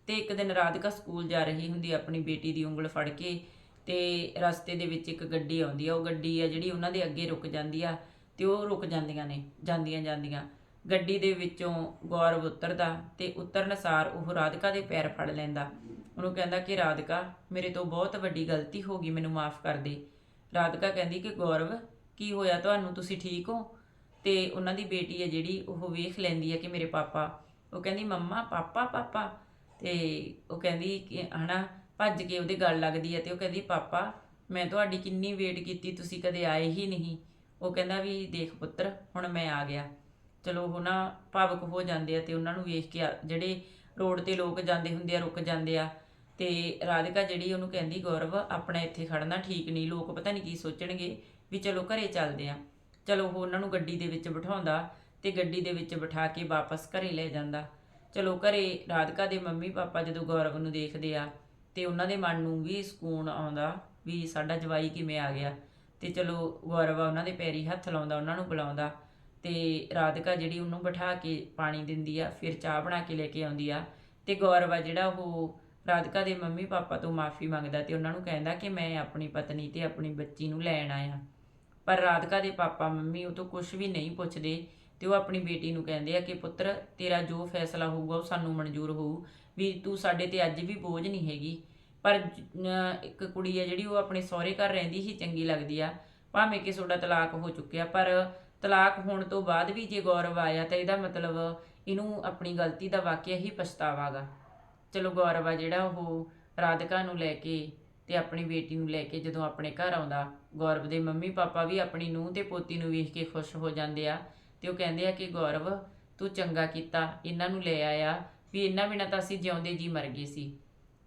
ਤੇ ਇੱਕ ਦਿਨ ਰਾਧਿਕਾ ਸਕੂਲ ਜਾ ਰਹੀ ਹੁੰਦੀ ਆਪਣੀ ਬੇਟੀ ਦੀ ਉਂਗਲ ਫੜ ਕੇ ਤੇ ਰਸਤੇ ਦੇ ਵਿੱਚ ਇੱਕ ਗੱਡੀ ਆਉਂਦੀ ਆ। ਉਹ ਗੱਡੀ ਆ ਜਿਹੜੀ ਉਹਨਾਂ ਦੇ ਅੱਗੇ ਰੁਕ ਜਾਂਦੀ ਆ। ਤੇ ਉਹ ਰੁਕ ਜਾਂਦੀਆਂ ਨੇ, ਜਾਂਦੀਆਂ ਜਾਂਦੀਆਂ। ਗੱਡੀ ਦੇ ਵਿੱਚੋਂ ਗੌਰਵ ਉਤਰਦਾ ਤੇ ਉਤਰਨ ਸਾਰ ਉਹ ਰਾਧਿਕਾ ਦੇ ਪੈਰ ਫੜ ਲੈਂਦਾ। ਉਹਨੂੰ ਕਹਿੰਦਾ ਕਿ, ਰਾਧਿਕਾ, ਮੇਰੇ ਤੋਂ ਬਹੁਤ ਵੱਡੀ ਗਲਤੀ ਹੋ ਗਈ, ਮੈਨੂੰ ਮਾਫ ਕਰ ਦੇ। ਰਾਧਿਕਾ ਕਹਿੰਦੀ ਕਿ, ਗੌਰਵ, ਕੀ ਹੋਇਆ ਤੁਹਾਨੂੰ? ਤੁਸੀਂ ਠੀਕ ਹੋ? ਤੇ ਉਹਨਾਂ ਦੀ ਬੇਟੀ ਹੈ ਜਿਹੜੀ, ਉਹ ਵੇਖ ਲੈਂਦੀ ਹੈ ਕਿ ਮੇਰੇ ਪਾਪਾ, ਉਹ ਕਹਿੰਦੀ, ਮੰਮਾ, ਪਾਪਾ ਪਾਪਾ। ਤੇ ਉਹ ਕਹਿੰਦੀ ਕਿ, ਹਨਾ, ਭੱਜ ਕੇ ਉਹਦੇ ਗੱਲ ਲੱਗਦੀ ਹੈ ਤੇ ਉਹ ਕਹਿੰਦੀ, ਪਾਪਾ, ਮੈਂ ਤੁਹਾਡੀ ਕਿੰਨੀ ਵੇਟ ਕੀਤੀ, ਤੁਸੀਂ ਕਦੇ ਆਏ ਹੀ ਨਹੀਂ। ਉਹ ਕਹਿੰਦਾ ਵੀ ਦੇਖ ਪੁੱਤਰ, ਹੁਣ ਮੈਂ ਆ ਗਿਆ। ਚਲੋ ਉਹ ਨਾ ਭਾਵਕ ਹੋ ਜਾਂਦੇ ਆ ਤੇ ਉਹਨਾਂ ਨੂੰ ਵੇਖ ਕੇ ਆ- ਜਿਹੜੇ ਰੋਡ ਤੇ ਲੋਕ ਜਾਂਦੇ ਹੁੰਦੇ ਆ, ਰੁਕ ਜਾਂਦੇ ਆ। ਤੇ ਰਾਧਿਕਾ ਜਿਹੜੀ ਉਹਨੂੰ ਕਹਿੰਦੀ, ਗੌਰਵ, ਆਪਣਾ ਇੱਥੇ ਖੜਨਾ ਠੀਕ ਨਹੀਂ, ਲੋਕ ਪਤਾ ਨਹੀਂ ਕੀ ਸੋਚਣਗੇ ਵੀ ਚਲੋ ਘਰੇ ਚੱਲਦੇ ਆ। ਚਲੋ ਉਹ ਉਹਨਾਂ ਨੂੰ ਗੱਡੀ ਦੇ ਵਿੱਚ ਬਿਠਾਉਂਦਾ ਤੇ ਗੱਡੀ ਦੇ ਵਿੱਚ ਬਿਠਾ ਕੇ ਵਾਪਸ ਘਰੇ ਲੈ ਜਾਂਦਾ। ਚਲੋ ਘਰੇ ਰਾਧਿਕਾ ਦੇ ਮੰਮੀ ਪਾਪਾ ਜਦੋਂ ਗੌਰਵ ਨੂੰ ਦੇਖਦੇ ਆ ਤੇ ਉਹਨਾਂ ਦੇ ਮਨ ਨੂੰ ਵੀ ਸਕੂਨ ਆਉਂਦਾ ਵੀ ਸਾਡਾ ਜਵਾਈ ਕਿਵੇਂ ਆ ਗਿਆ। ਤੇ ਚਲੋ ਗੌਰਵ ਆ ਉਹਨਾਂ ਦੇ ਪੈਰੀ ਹੱਥ ਲਾਉਂਦਾ, ਉਹਨਾਂ ਨੂੰ ਬੁਲਾਉਂਦਾ ਤੇ ਰਾਧਿਕਾ ਜਿਹੜੀ ਉਹਨੂੰ ਬਿਠਾ ਕੇ ਪਾਣੀ ਦਿੰਦੀ ਆ, ਫਿਰ ਚਾਹ ਬਣਾ ਕੇ ਲੈ ਕੇ ਆਉਂਦੀ ਆ ਤੇ ਗੌਰਵ ਆ ਜਿਹੜਾ ਉਹ ਰਾਧਿਕਾ ਦੇ ਮੰਮੀ ਪਾਪਾ ਤੋਂ ਮਾਫੀ ਮੰਗਦਾ ਤੇ ਉਹਨਾਂ ਨੂੰ ਕਹਿੰਦਾ ਕਿ ਮੈਂ ਆਪਣੀ ਪਤਨੀ ਤੇ ਆਪਣੀ ਬੱਚੀ ਨੂੰ ਲੈਣ ਆਇਆ। ਪਰ ਰਾਧਿਕਾ ਦੇ ਪਾਪਾ ਮੰਮੀ ਉਹ ਤੋਂ ਕੁਝ ਵੀ ਨਹੀਂ ਪੁੱਛਦੇ ਤੇ ਉਹ ਆਪਣੀ ਬੇਟੀ ਨੂੰ ਕਹਿੰਦੇ ਆ ਕਿ ਪੁੱਤਰ ਤੇਰਾ ਜੋ ਫੈਸਲਾ ਹੋਊਗਾ ਉਹ ਸਾਨੂੰ ਮਨਜ਼ੂਰ ਹੋਊ ਵੀ ਤੂੰ ਸਾਡੇ ਤੇ ਅੱਜ ਵੀ ਬੋਝ ਨਹੀਂ ਹੈਗੀ। ਪਰ ਇੱਕ ਕੁੜੀ ਆ ਜਿਹੜੀ ਉਹ ਆਪਣੇ ਸਹੁਰੇ ਘਰ ਰਹਿੰਦੀ ਹੀ ਚੰਗੀ ਲੱਗਦੀ ਆ। ਭਾਵੇਂ ਕਿ ਤੁਹਾਡਾ ਤਲਾਕ ਹੋ ਚੁੱਕਿਆ, ਪਰ ਤਲਾਕ ਹੋਣ ਤੋਂ ਬਾਅਦ ਵੀ ਜੇ ਗੌਰਵ ਆਇਆ ਤਾਂ ਇਹਦਾ ਮਤਲਬ ਇਹਨੂੰ ਆਪਣੀ ਗਲਤੀ ਦਾ ਵਾਕਿਆ ਹੀ ਪਛਤਾਵਾਗਾ। ਚਲੋ ਗੌਰਵ ਆ ਜਿਹੜਾ, ਉਹ ਰਾਧਿਕਾ ਨੂੰ ਲੈ ਕੇ ਤੇ ਆਪਣੀ ਬੇਟੀ ਨੂੰ ਲੈ ਕੇ ਜਦੋਂ ਆਪਣੇ ਘਰ ਆਉਂਦਾ, ਗੌਰਵ ਦੇ ਮੰਮੀ ਪਾਪਾ ਵੀ ਆਪਣੀ ਨੂੰਹ ਤੇ ਪੋਤੀ ਨੂੰ ਵੇਖ ਕੇ ਖੁਸ਼ ਹੋ ਜਾਂਦੇ ਆ ਤੇ ਉਹ ਕਹਿੰਦੇ ਆ ਕਿ ਗੌਰਵ ਤੂੰ ਚੰਗਾ ਕੀਤਾ, ਇਹਨਾਂ ਨੂੰ ਲੈ ਆਇਆ, ਵੀ ਇਹਨਾਂ ਬਿਨਾਂ ਤਾਂ ਅਸੀਂ ਜਿਉਂਦੇ ਜੀ ਮਰ ਗਏ ਸੀ।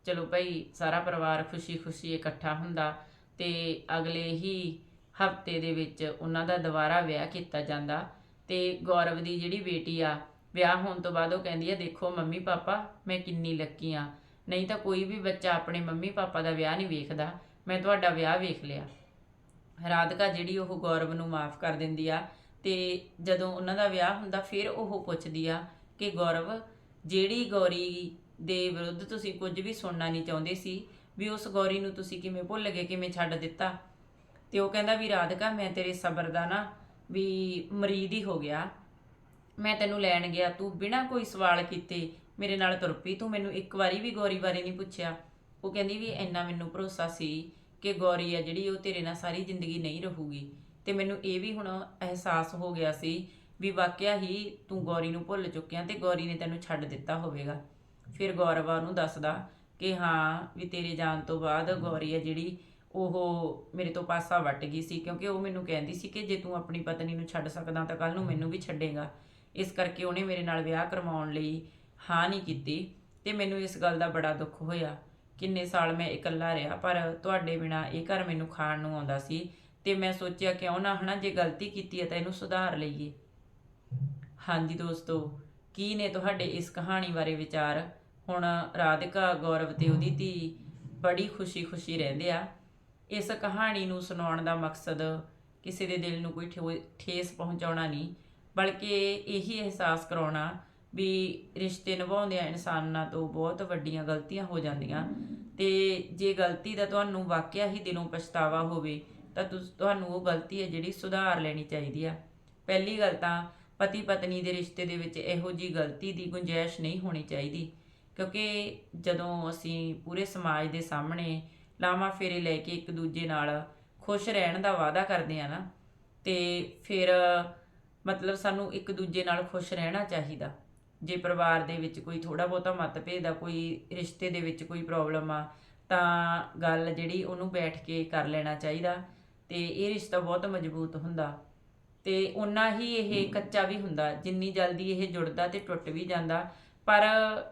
ਚਲੋ ਭਾਈ, ਸਾਰਾ ਪਰਿਵਾਰ ਖੁਸ਼ੀ-ਖੁਸ਼ੀ ਇਕੱਠਾ ਹੁੰਦਾ ਤੇ ਅਗਲੇ ਹੀ ਹਫ਼ਤੇ ਦੇ ਵਿੱਚ ਉਹਨਾਂ ਦਾ ਦੁਬਾਰਾ ਵਿਆਹ ਕੀਤਾ ਜਾਂਦਾ ਤੇ ਗੌਰਵ ਦੀ ਜਿਹੜੀ ਬੇਟੀ ਆ, ਵਿਆਹ ਹੋਣ ਤੋਂ ਬਾਅਦ ਉਹ ਕਹਿੰਦੀ ਆ, ਦੇਖੋ ਮੰਮੀ ਪਾਪਾ, ਮੈਂ ਕਿੰਨੀ ਲੱਕੀ ਆ। ਨਹੀਂ ਤਾਂ ਕੋਈ ਵੀ ਬੱਚਾ ਆਪਣੇ ਮੰਮੀ ਪਾਪਾ ਦਾ ਵਿਆਹ ਨਹੀਂ ਵੇਖਦਾ, ਮੈਂ ਤੁਹਾਡਾ ਵਿਆਹ ਵੇਖ ਲਿਆ। ਰਾਧਿਕਾ ਜਿਹੜੀ ਉਹ ਗੌਰਵ ਨੂੰ ਮਾਫ ਕਰ ਦਿੰਦੀ ਆ ਤੇ ਜਦੋਂ ਉਹਨਾਂ ਦਾ ਵਿਆਹ ਹੁੰਦਾ, ਫਿਰ ਉਹ ਪੁੱਛਦੀ ਆ ਕਿ ਗੌਰਵ, ਜਿਹੜੀ ਗੌਰੀ ਦੇ ਵਿਰੁੱਧ ਤੁਸੀਂ ਕੁਝ ਵੀ ਸੁਣਨਾ ਨਹੀਂ ਚਾਹੁੰਦੇ ਸੀ ਵੀ ਉਸ ਗੌਰੀ ਨੂੰ ਤੁਸੀਂ ਕਿਵੇਂ ਭੁੱਲ ਗਏ, ਕਿਵੇਂ ਛੱਡ ਦਿੱਤਾ। ਤੇ ਉਹ ਕਹਿੰਦਾ ਵੀ ਰਾਧਿਕਾ, ਮੈਂ ਤੇਰੇ ਸਬਰ ਦਾ ਨਾ ਵੀ ਮਰੀਦ ਹੀ ਹੋ ਗਿਆ। ਮੈਂ ਤੈਨੂੰ ਲੈਣ ਗਿਆ, ਤੂੰ ਬਿਨਾਂ ਕੋਈ ਸਵਾਲ ਕੀਤੇ ਮੇਰੇ ਨਾਲ ਤੁਰ ਪਈ। ਤੂੰ ਮੈਨੂੰ ਇੱਕ ਵਾਰੀ ਵੀ ਗੌਰੀ ਬਾਰੇ ਨਹੀਂ ਪੁੱਛਿਆ। ਉਹ ਕਹਿੰਦੀ ਵੀ ਇੰਨਾ ਮੈਨੂੰ ਭਰੋਸਾ ਸੀ ਕਿ ਗੌਰੀ ਆ ਜਿਹੜੀ, ਉਹ ਤੇਰੇ ਨਾਲ ਸਾਰੀ ਜ਼ਿੰਦਗੀ ਨਹੀਂ ਰਹੂਗੀ। ਤੇ ਮੈਨੂੰ ਇਹ ਵੀ ਹੁਣ ਅਹਿਸਾਸ ਹੋ ਗਿਆ ਸੀ ਵੀ ਵਾਕਿਆ ਹੀ ਤੂੰ ਗੌਰੀ ਨੂੰ ਭੁੱਲ ਚੁੱਕਿਆ ਤੇ ਗੌਰੀ ਨੇ ਤੈਨੂੰ ਛੱਡ ਦਿੱਤਾ ਹੋਵੇਗਾ। ਫਿਰ ਗੌਰਵਾ ਨੂੰ ਦੱਸਦਾ ਕਿ ਹਾਂ ਵੀ ਤੇਰੇ ਜਾਣ ਤੋਂ ਬਾਅਦ ਗੌਰੀ ਆ ਜਿਹੜੀ ਉਹ ਮੇਰੇ ਤੋਂ ਪਾਸਾ ਵੱਟ ਗਈ ਸੀ ਕਿਉਂਕਿ ਉਹ ਮੈਨੂੰ ਕਹਿੰਦੀ ਸੀ ਕਿ ਜੇ ਤੂੰ ਆਪਣੀ ਪਤਨੀ ਨੂੰ ਛੱਡ ਸਕਦਾ ਤਾਂ ਕੱਲ ਨੂੰ ਮੈਨੂੰ ਵੀ ਛੱਡੇਗਾ। ਇਸ ਕਰਕੇ ਉਹਨੇ ਮੇਰੇ ਨਾਲ ਵਿਆਹ ਕਰਵਾਉਣ ਲਈ ਹਾਂ ਨਹੀਂ ਕੀਤੀ ਤੇ ਮੈਨੂੰ ਇਸ ਗੱਲ ਦਾ ਬੜਾ ਦੁੱਖ ਹੋਇਆ। ਕਿੰਨੇ ਸਾਲ ਮੈਂ ਇਕੱਲਾ ਰਿਹਾ ਪਰ ਤੁਹਾਡੇ ਬਿਨਾ ਇਹ ਘਰ ਮੈਨੂੰ ਖਾਣ ਨੂੰ ਆਉਂਦਾ ਸੀ ਤੇ ਮੈਂ ਸੋਚਿਆ ਕਿਉਂ ਨਾ ਹਨਾ ਜੇ ਗਲਤੀ ਕੀਤੀ ਹੈ ਤਾਂ ਇਹਨੂੰ ਸੁਧਾਰ ਲਈਏ। ਹਾਂਜੀ ਦੋਸਤੋ ਕੀ ਨੇ ਤੁਹਾਡੇ ਇਸ ਕਹਾਣੀ ਬਾਰੇ ਵਿਚਾਰ? ਹੁਣ ਰਾਧਿਕਾ ਗੌਰਵ ਤੇ ਉਹਦੀ ਧੀ ਬੜੀ ਖੁਸ਼ੀ-ਖੁਸ਼ੀ ਰਹਿੰਦੇ ਆ। ਇਸ ਕਹਾਣੀ ਨੂੰ ਸੁਣਾਉਣ ਦਾ ਮਕਸਦ ਕਿਸੇ ਦੇ ਦਿਲ ਨੂੰ ਕੋਈ ਠੋ- ਠੇਸ ਪਹੁੰਚਾਉਣਾ ਨਹੀਂ, ਬਲਕਿ ਇਹੀ ਅਹਿਸਾਸ ਕਰਾਉਣਾ ਵੀ ਰਿਸ਼ਤੇ ਨਿਭਾਉਂਦਿਆਂ ਇਨਸਾਨਾਂ ਤੋਂ ਬਹੁਤ ਵੱਡੀਆਂ ਗਲਤੀਆਂ ਹੋ ਜਾਂਦੀਆਂ। ਤੇ ਜੇ ਗਲਤੀ ਦਾ ਤੁਹਾਨੂੰ ਵਾਕਿਆ ਹੀ ਦਿਲੋਂ ਪਛਤਾਵਾ ਹੋਵੇ, ਤਾਂ ਤੁਹਾਨੂੰ ਉਹ ਗਲਤੀ ਹੈ ਜਿਹੜੀ ਸੁਧਾਰ ਲੈਣੀ ਚਾਹੀਦੀ ਆ। ਪਹਿਲੀ ਗੱਲ ਤਾਂ ਪਤੀ ਪਤਨੀ ਦੇ ਰਿਸ਼ਤੇ ਦੇ ਵਿੱਚ ਇਹੋ ਜੀ ਗਲਤੀ ਦੀ ਗੁੰਜਾਇਸ਼ ਨਹੀਂ ਹੋਣੀ ਚਾਹੀਦੀ, ਕਿਉਂਕਿ ਜਦੋਂ ਅਸੀਂ ਪੂਰੇ ਸਮਾਜ ਦੇ ਸਾਹਮਣੇ ਲਾਵਾਂ ਫੇਰੇ ਲੈ ਕੇ ਇੱਕ ਦੂਜੇ ਨਾਲ ਖੁਸ਼ ਰਹਿਣ ਦਾ ਵਾਅਦਾ ਕਰਦੇ ਆ ਨਾ, ਤੇ ਫਿਰ ਮਤਲਬ ਸਾਨੂੰ ਇੱਕ ਦੂਜੇ ਨਾਲ ਖੁਸ਼ ਰਹਿਣਾ ਚਾਹੀਦਾ। ਜੇ ਪਰਿਵਾਰ ਦੇ ਵਿੱਚ ਕੋਈ ਥੋੜਾ ਬਹੁਤਾ ਮਤਭੇਦ ਆ, ਕੋਈ ਰਿਸ਼ਤੇ ਦੇ ਵਿੱਚ ਕੋਈ ਪ੍ਰੋਬਲਮ ਆ, ਤਾਂ ਗੱਲ ਜਿਹੜੀ ਉਹਨੂੰ ਬੈਠ ਕੇ ਕਰ ਲੈਣਾ ਚਾਹੀਦਾ, ਤੇ ਇਹ ਰਿਸ਼ਤਾ ਬਹੁਤ ਮਜ਼ਬੂਤ ਹੁੰਦਾ। ਤੇ ਉਨਾ ਹੀ ਇਹ ਕੱਚਾ ਵੀ ਹੁੰਦਾ ਜਿੰਨੀ ਜਲਦੀ ਇਹ ਜੁੜਦਾ ਤੇ ਟੁੱਟ ਵੀ ਜਾਂਦਾ। ਪਰ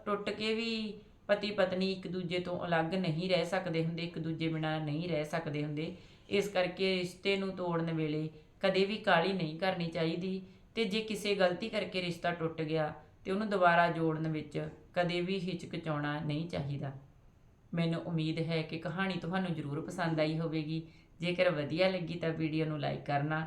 ਟੁੱਟ ਕੇ ਵੀ ਪਤੀ ਪਤਨੀ ਇੱਕ ਦੂਜੇ ਤੋਂ ਅਲੱਗ ਨਹੀਂ ਰਹਿ ਸਕਦੇ ਹੁੰਦੇ ਇੱਕ ਦੂਜੇ ਬਿਨਾਂ ਨਹੀਂ ਰਹਿ ਸਕਦੇ ਹੁੰਦੇ। ਇਸ ਕਰਕੇ ਰਿਸ਼ਤੇ ਨੂੰ ਤੋੜਨ ਵੇਲੇ ਕਦੇ ਵੀ ਕਾਲੀ ਨਹੀਂ ਕਰਨੀ ਚਾਹੀਦੀ ਤੇ ਜੇ ਕਿਸੇ ਗਲਤੀ ਕਰਕੇ ਰਿਸ਼ਤਾ ਟੁੱਟ ਗਿਆ ਤੇ ਉਹਨੂੰ ਦੁਬਾਰਾ ਜੋੜਨ ਵਿੱਚ ਕਦੇ ਵੀ ਹਿਚਕਚਾਉਣਾ ਨਹੀਂ ਚਾਹੀਦਾ। ਮੈਨੂੰ ਉਮੀਦ ਹੈ ਕਿ ਕਹਾਣੀ ਤੁਹਾਨੂੰ ਜ਼ਰੂਰ ਪਸੰਦ ਆਈ ਹੋਵੇਗੀ। ਜੇਕਰ ਵਧੀਆ ਲੱਗੀ ਤਾਂ ਵੀਡੀਓ ਨੂੰ ਲਾਈਕ ਕਰਨਾ